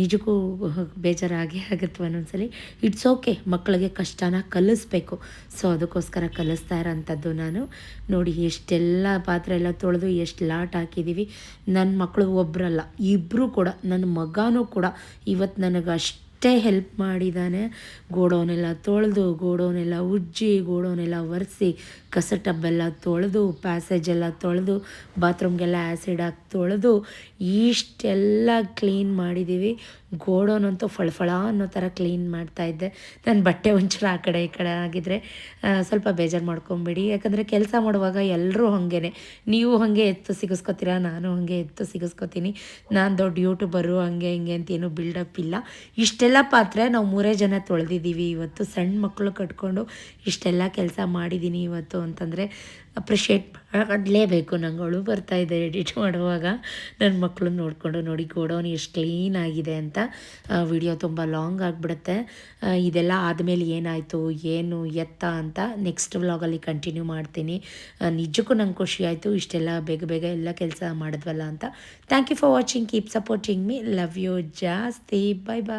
ನಿಜಕ್ಕೂ ಬೇಜಾರಾಗೇ ಆಗುತ್ತೆ ಒಂದೊಂದ್ಸಲಿ. ಇಟ್ಸ್ ಓಕೆ ಮಕ್ಕಳಿಗೆ ಕಷ್ಟನ ಕಲಿಸ್ಬೇಕು. ಸೊ ಅದಕ್ಕೋಸ್ಕರ ಕಲಿಸ್ತಾ ಇರೋಂಥದ್ದು ನಾನು. ನೋಡಿ, ಎಷ್ಟೆಲ್ಲ ಪಾತ್ರೆ ಎಲ್ಲ ತೊಳೆದು ಎಷ್ಟು ಲಾಟ್ ಹಾಕಿದ್ದೀವಿ ನನ್ನ ಮಕ್ಕಳು ಒಬ್ಬರಲ್ಲ ಇಬ್ಬರು ಕೂಡ ನನ್ನ ಮಗನೂ ಕೂಡ ಇವತ್ತು ನನಗೆ ಅಷ್ಟೇ ಹೆಲ್ಪ್ ಮಾಡಿದ್ದಾನೆ ಗೋಡೌನೆಲ್ಲ ತೊಳೆದು, ಗೋಡೌನೆಲ್ಲ ಉಜ್ಜಿ, ಗೋಡೌನೆಲ್ಲ ಒರೆಸಿ ಕಸ ಟಬ್ಬೆಲ್ಲ ತೊಳೆದು ಪ್ಯಾಸೇಜ್ ಎಲ್ಲ ತೊಳೆದು ಬಾತ್ರೂಮ್ಗೆಲ್ಲ ಆ್ಯಸಿಡ್ ಹಾಕಿ ತೊಳೆದು, ಇಷ್ಟೆಲ್ಲ ಕ್ಲೀನ್ ಮಾಡಿದ್ದೀವಿ ಗೋಡೌನ್ ಅಂತೂ ಫಳಫಳ ಅನ್ನೋ ಥರ ಕ್ಲೀನ್ ಮಾಡ್ತಾಯಿದ್ದೆ ನನ್ನ ಬಟ್ಟೆ ಒಂಚೂರು ಆ ಕಡೆ ಈ ಕಡೆ ಆಗಿದ್ರೆ ಸ್ವಲ್ಪ ಬೇಜಾರು ಮಾಡ್ಕೊಂಬಿಡಿ. ಯಾಕಂದರೆ ಕೆಲಸ ಮಾಡುವಾಗ ಎಲ್ಲರೂ ಹಾಗೇ ನೀವು ಹಾಗೆ ಎತ್ತು ಸಿಗಿಸ್ಕೊತೀರಾ, ನಾನು ಹಾಗೆ ಎತ್ತು ಸಿಗಿಸ್ಕೊತೀನಿ. ನಾನು ದೊಡ್ಡ ಯೂಟ್ಯೂಬರು ಹಂಗೆ ಹಿಂಗೆ ಅಂತ ಏನು ಬಿಲ್ಡಪ್ ಇಲ್ಲ. ಇಷ್ಟೆಲ್ಲ ಪಾತ್ರೆ ನಾವು ಮೂರೇ ಜನ ತೊಳೆದಿದ್ದೀವಿ. ಇವತ್ತು ಸಣ್ಣ ಮಕ್ಕಳು ಕಟ್ಕೊಂಡು ಇಷ್ಟೆಲ್ಲ ಕೆಲಸ ಮಾಡಿದ್ದೀನಿ ಇವತ್ತು ಅಂತಂದರೆ ಅಪ್ರಿಷಿಯೇಟ್ ಮಾಡಲೇಬೇಕು. ನಂಗೆ ಬರ್ತಾ ಇದೆ ಎಡಿಟ್ ಮಾಡುವಾಗ. ನನ್ನ ಮಕ್ಕಳು ನೋಡಿಕೊಂಡು ನೋಡಿ, ಗೋಡೌನ್ ಎಷ್ಟು ಕ್ಲೀನ್ ಆಗಿದೆ ಅಂತ ವಿಡಿಯೋ ತುಂಬ ಲಾಂಗ್ ಆಗಿಬಿಡುತ್ತೆ. ಇದೆಲ್ಲ ಆದಮೇಲೆ ಏನಾಯಿತು, ಏನು ಎತ್ತ ಅಂತ ನೆಕ್ಸ್ಟ್ ವ್ಲಾಗಲ್ಲಿ ಕಂಟಿನ್ಯೂ ಮಾಡ್ತೀನಿ. ನಿಜಕ್ಕೂ ನಂಗೆ ಖುಷಿ ಆಯಿತು. ಇಷ್ಟೆಲ್ಲ ಬೇಗ ಬೇಗ ಎಲ್ಲ ಕೆಲಸ ಮಾಡಿದ್ವಲ್ಲ ಅಂತ. Thank you for watching keep supporting me love you ಜಾಸ್ತಿ. Bye bye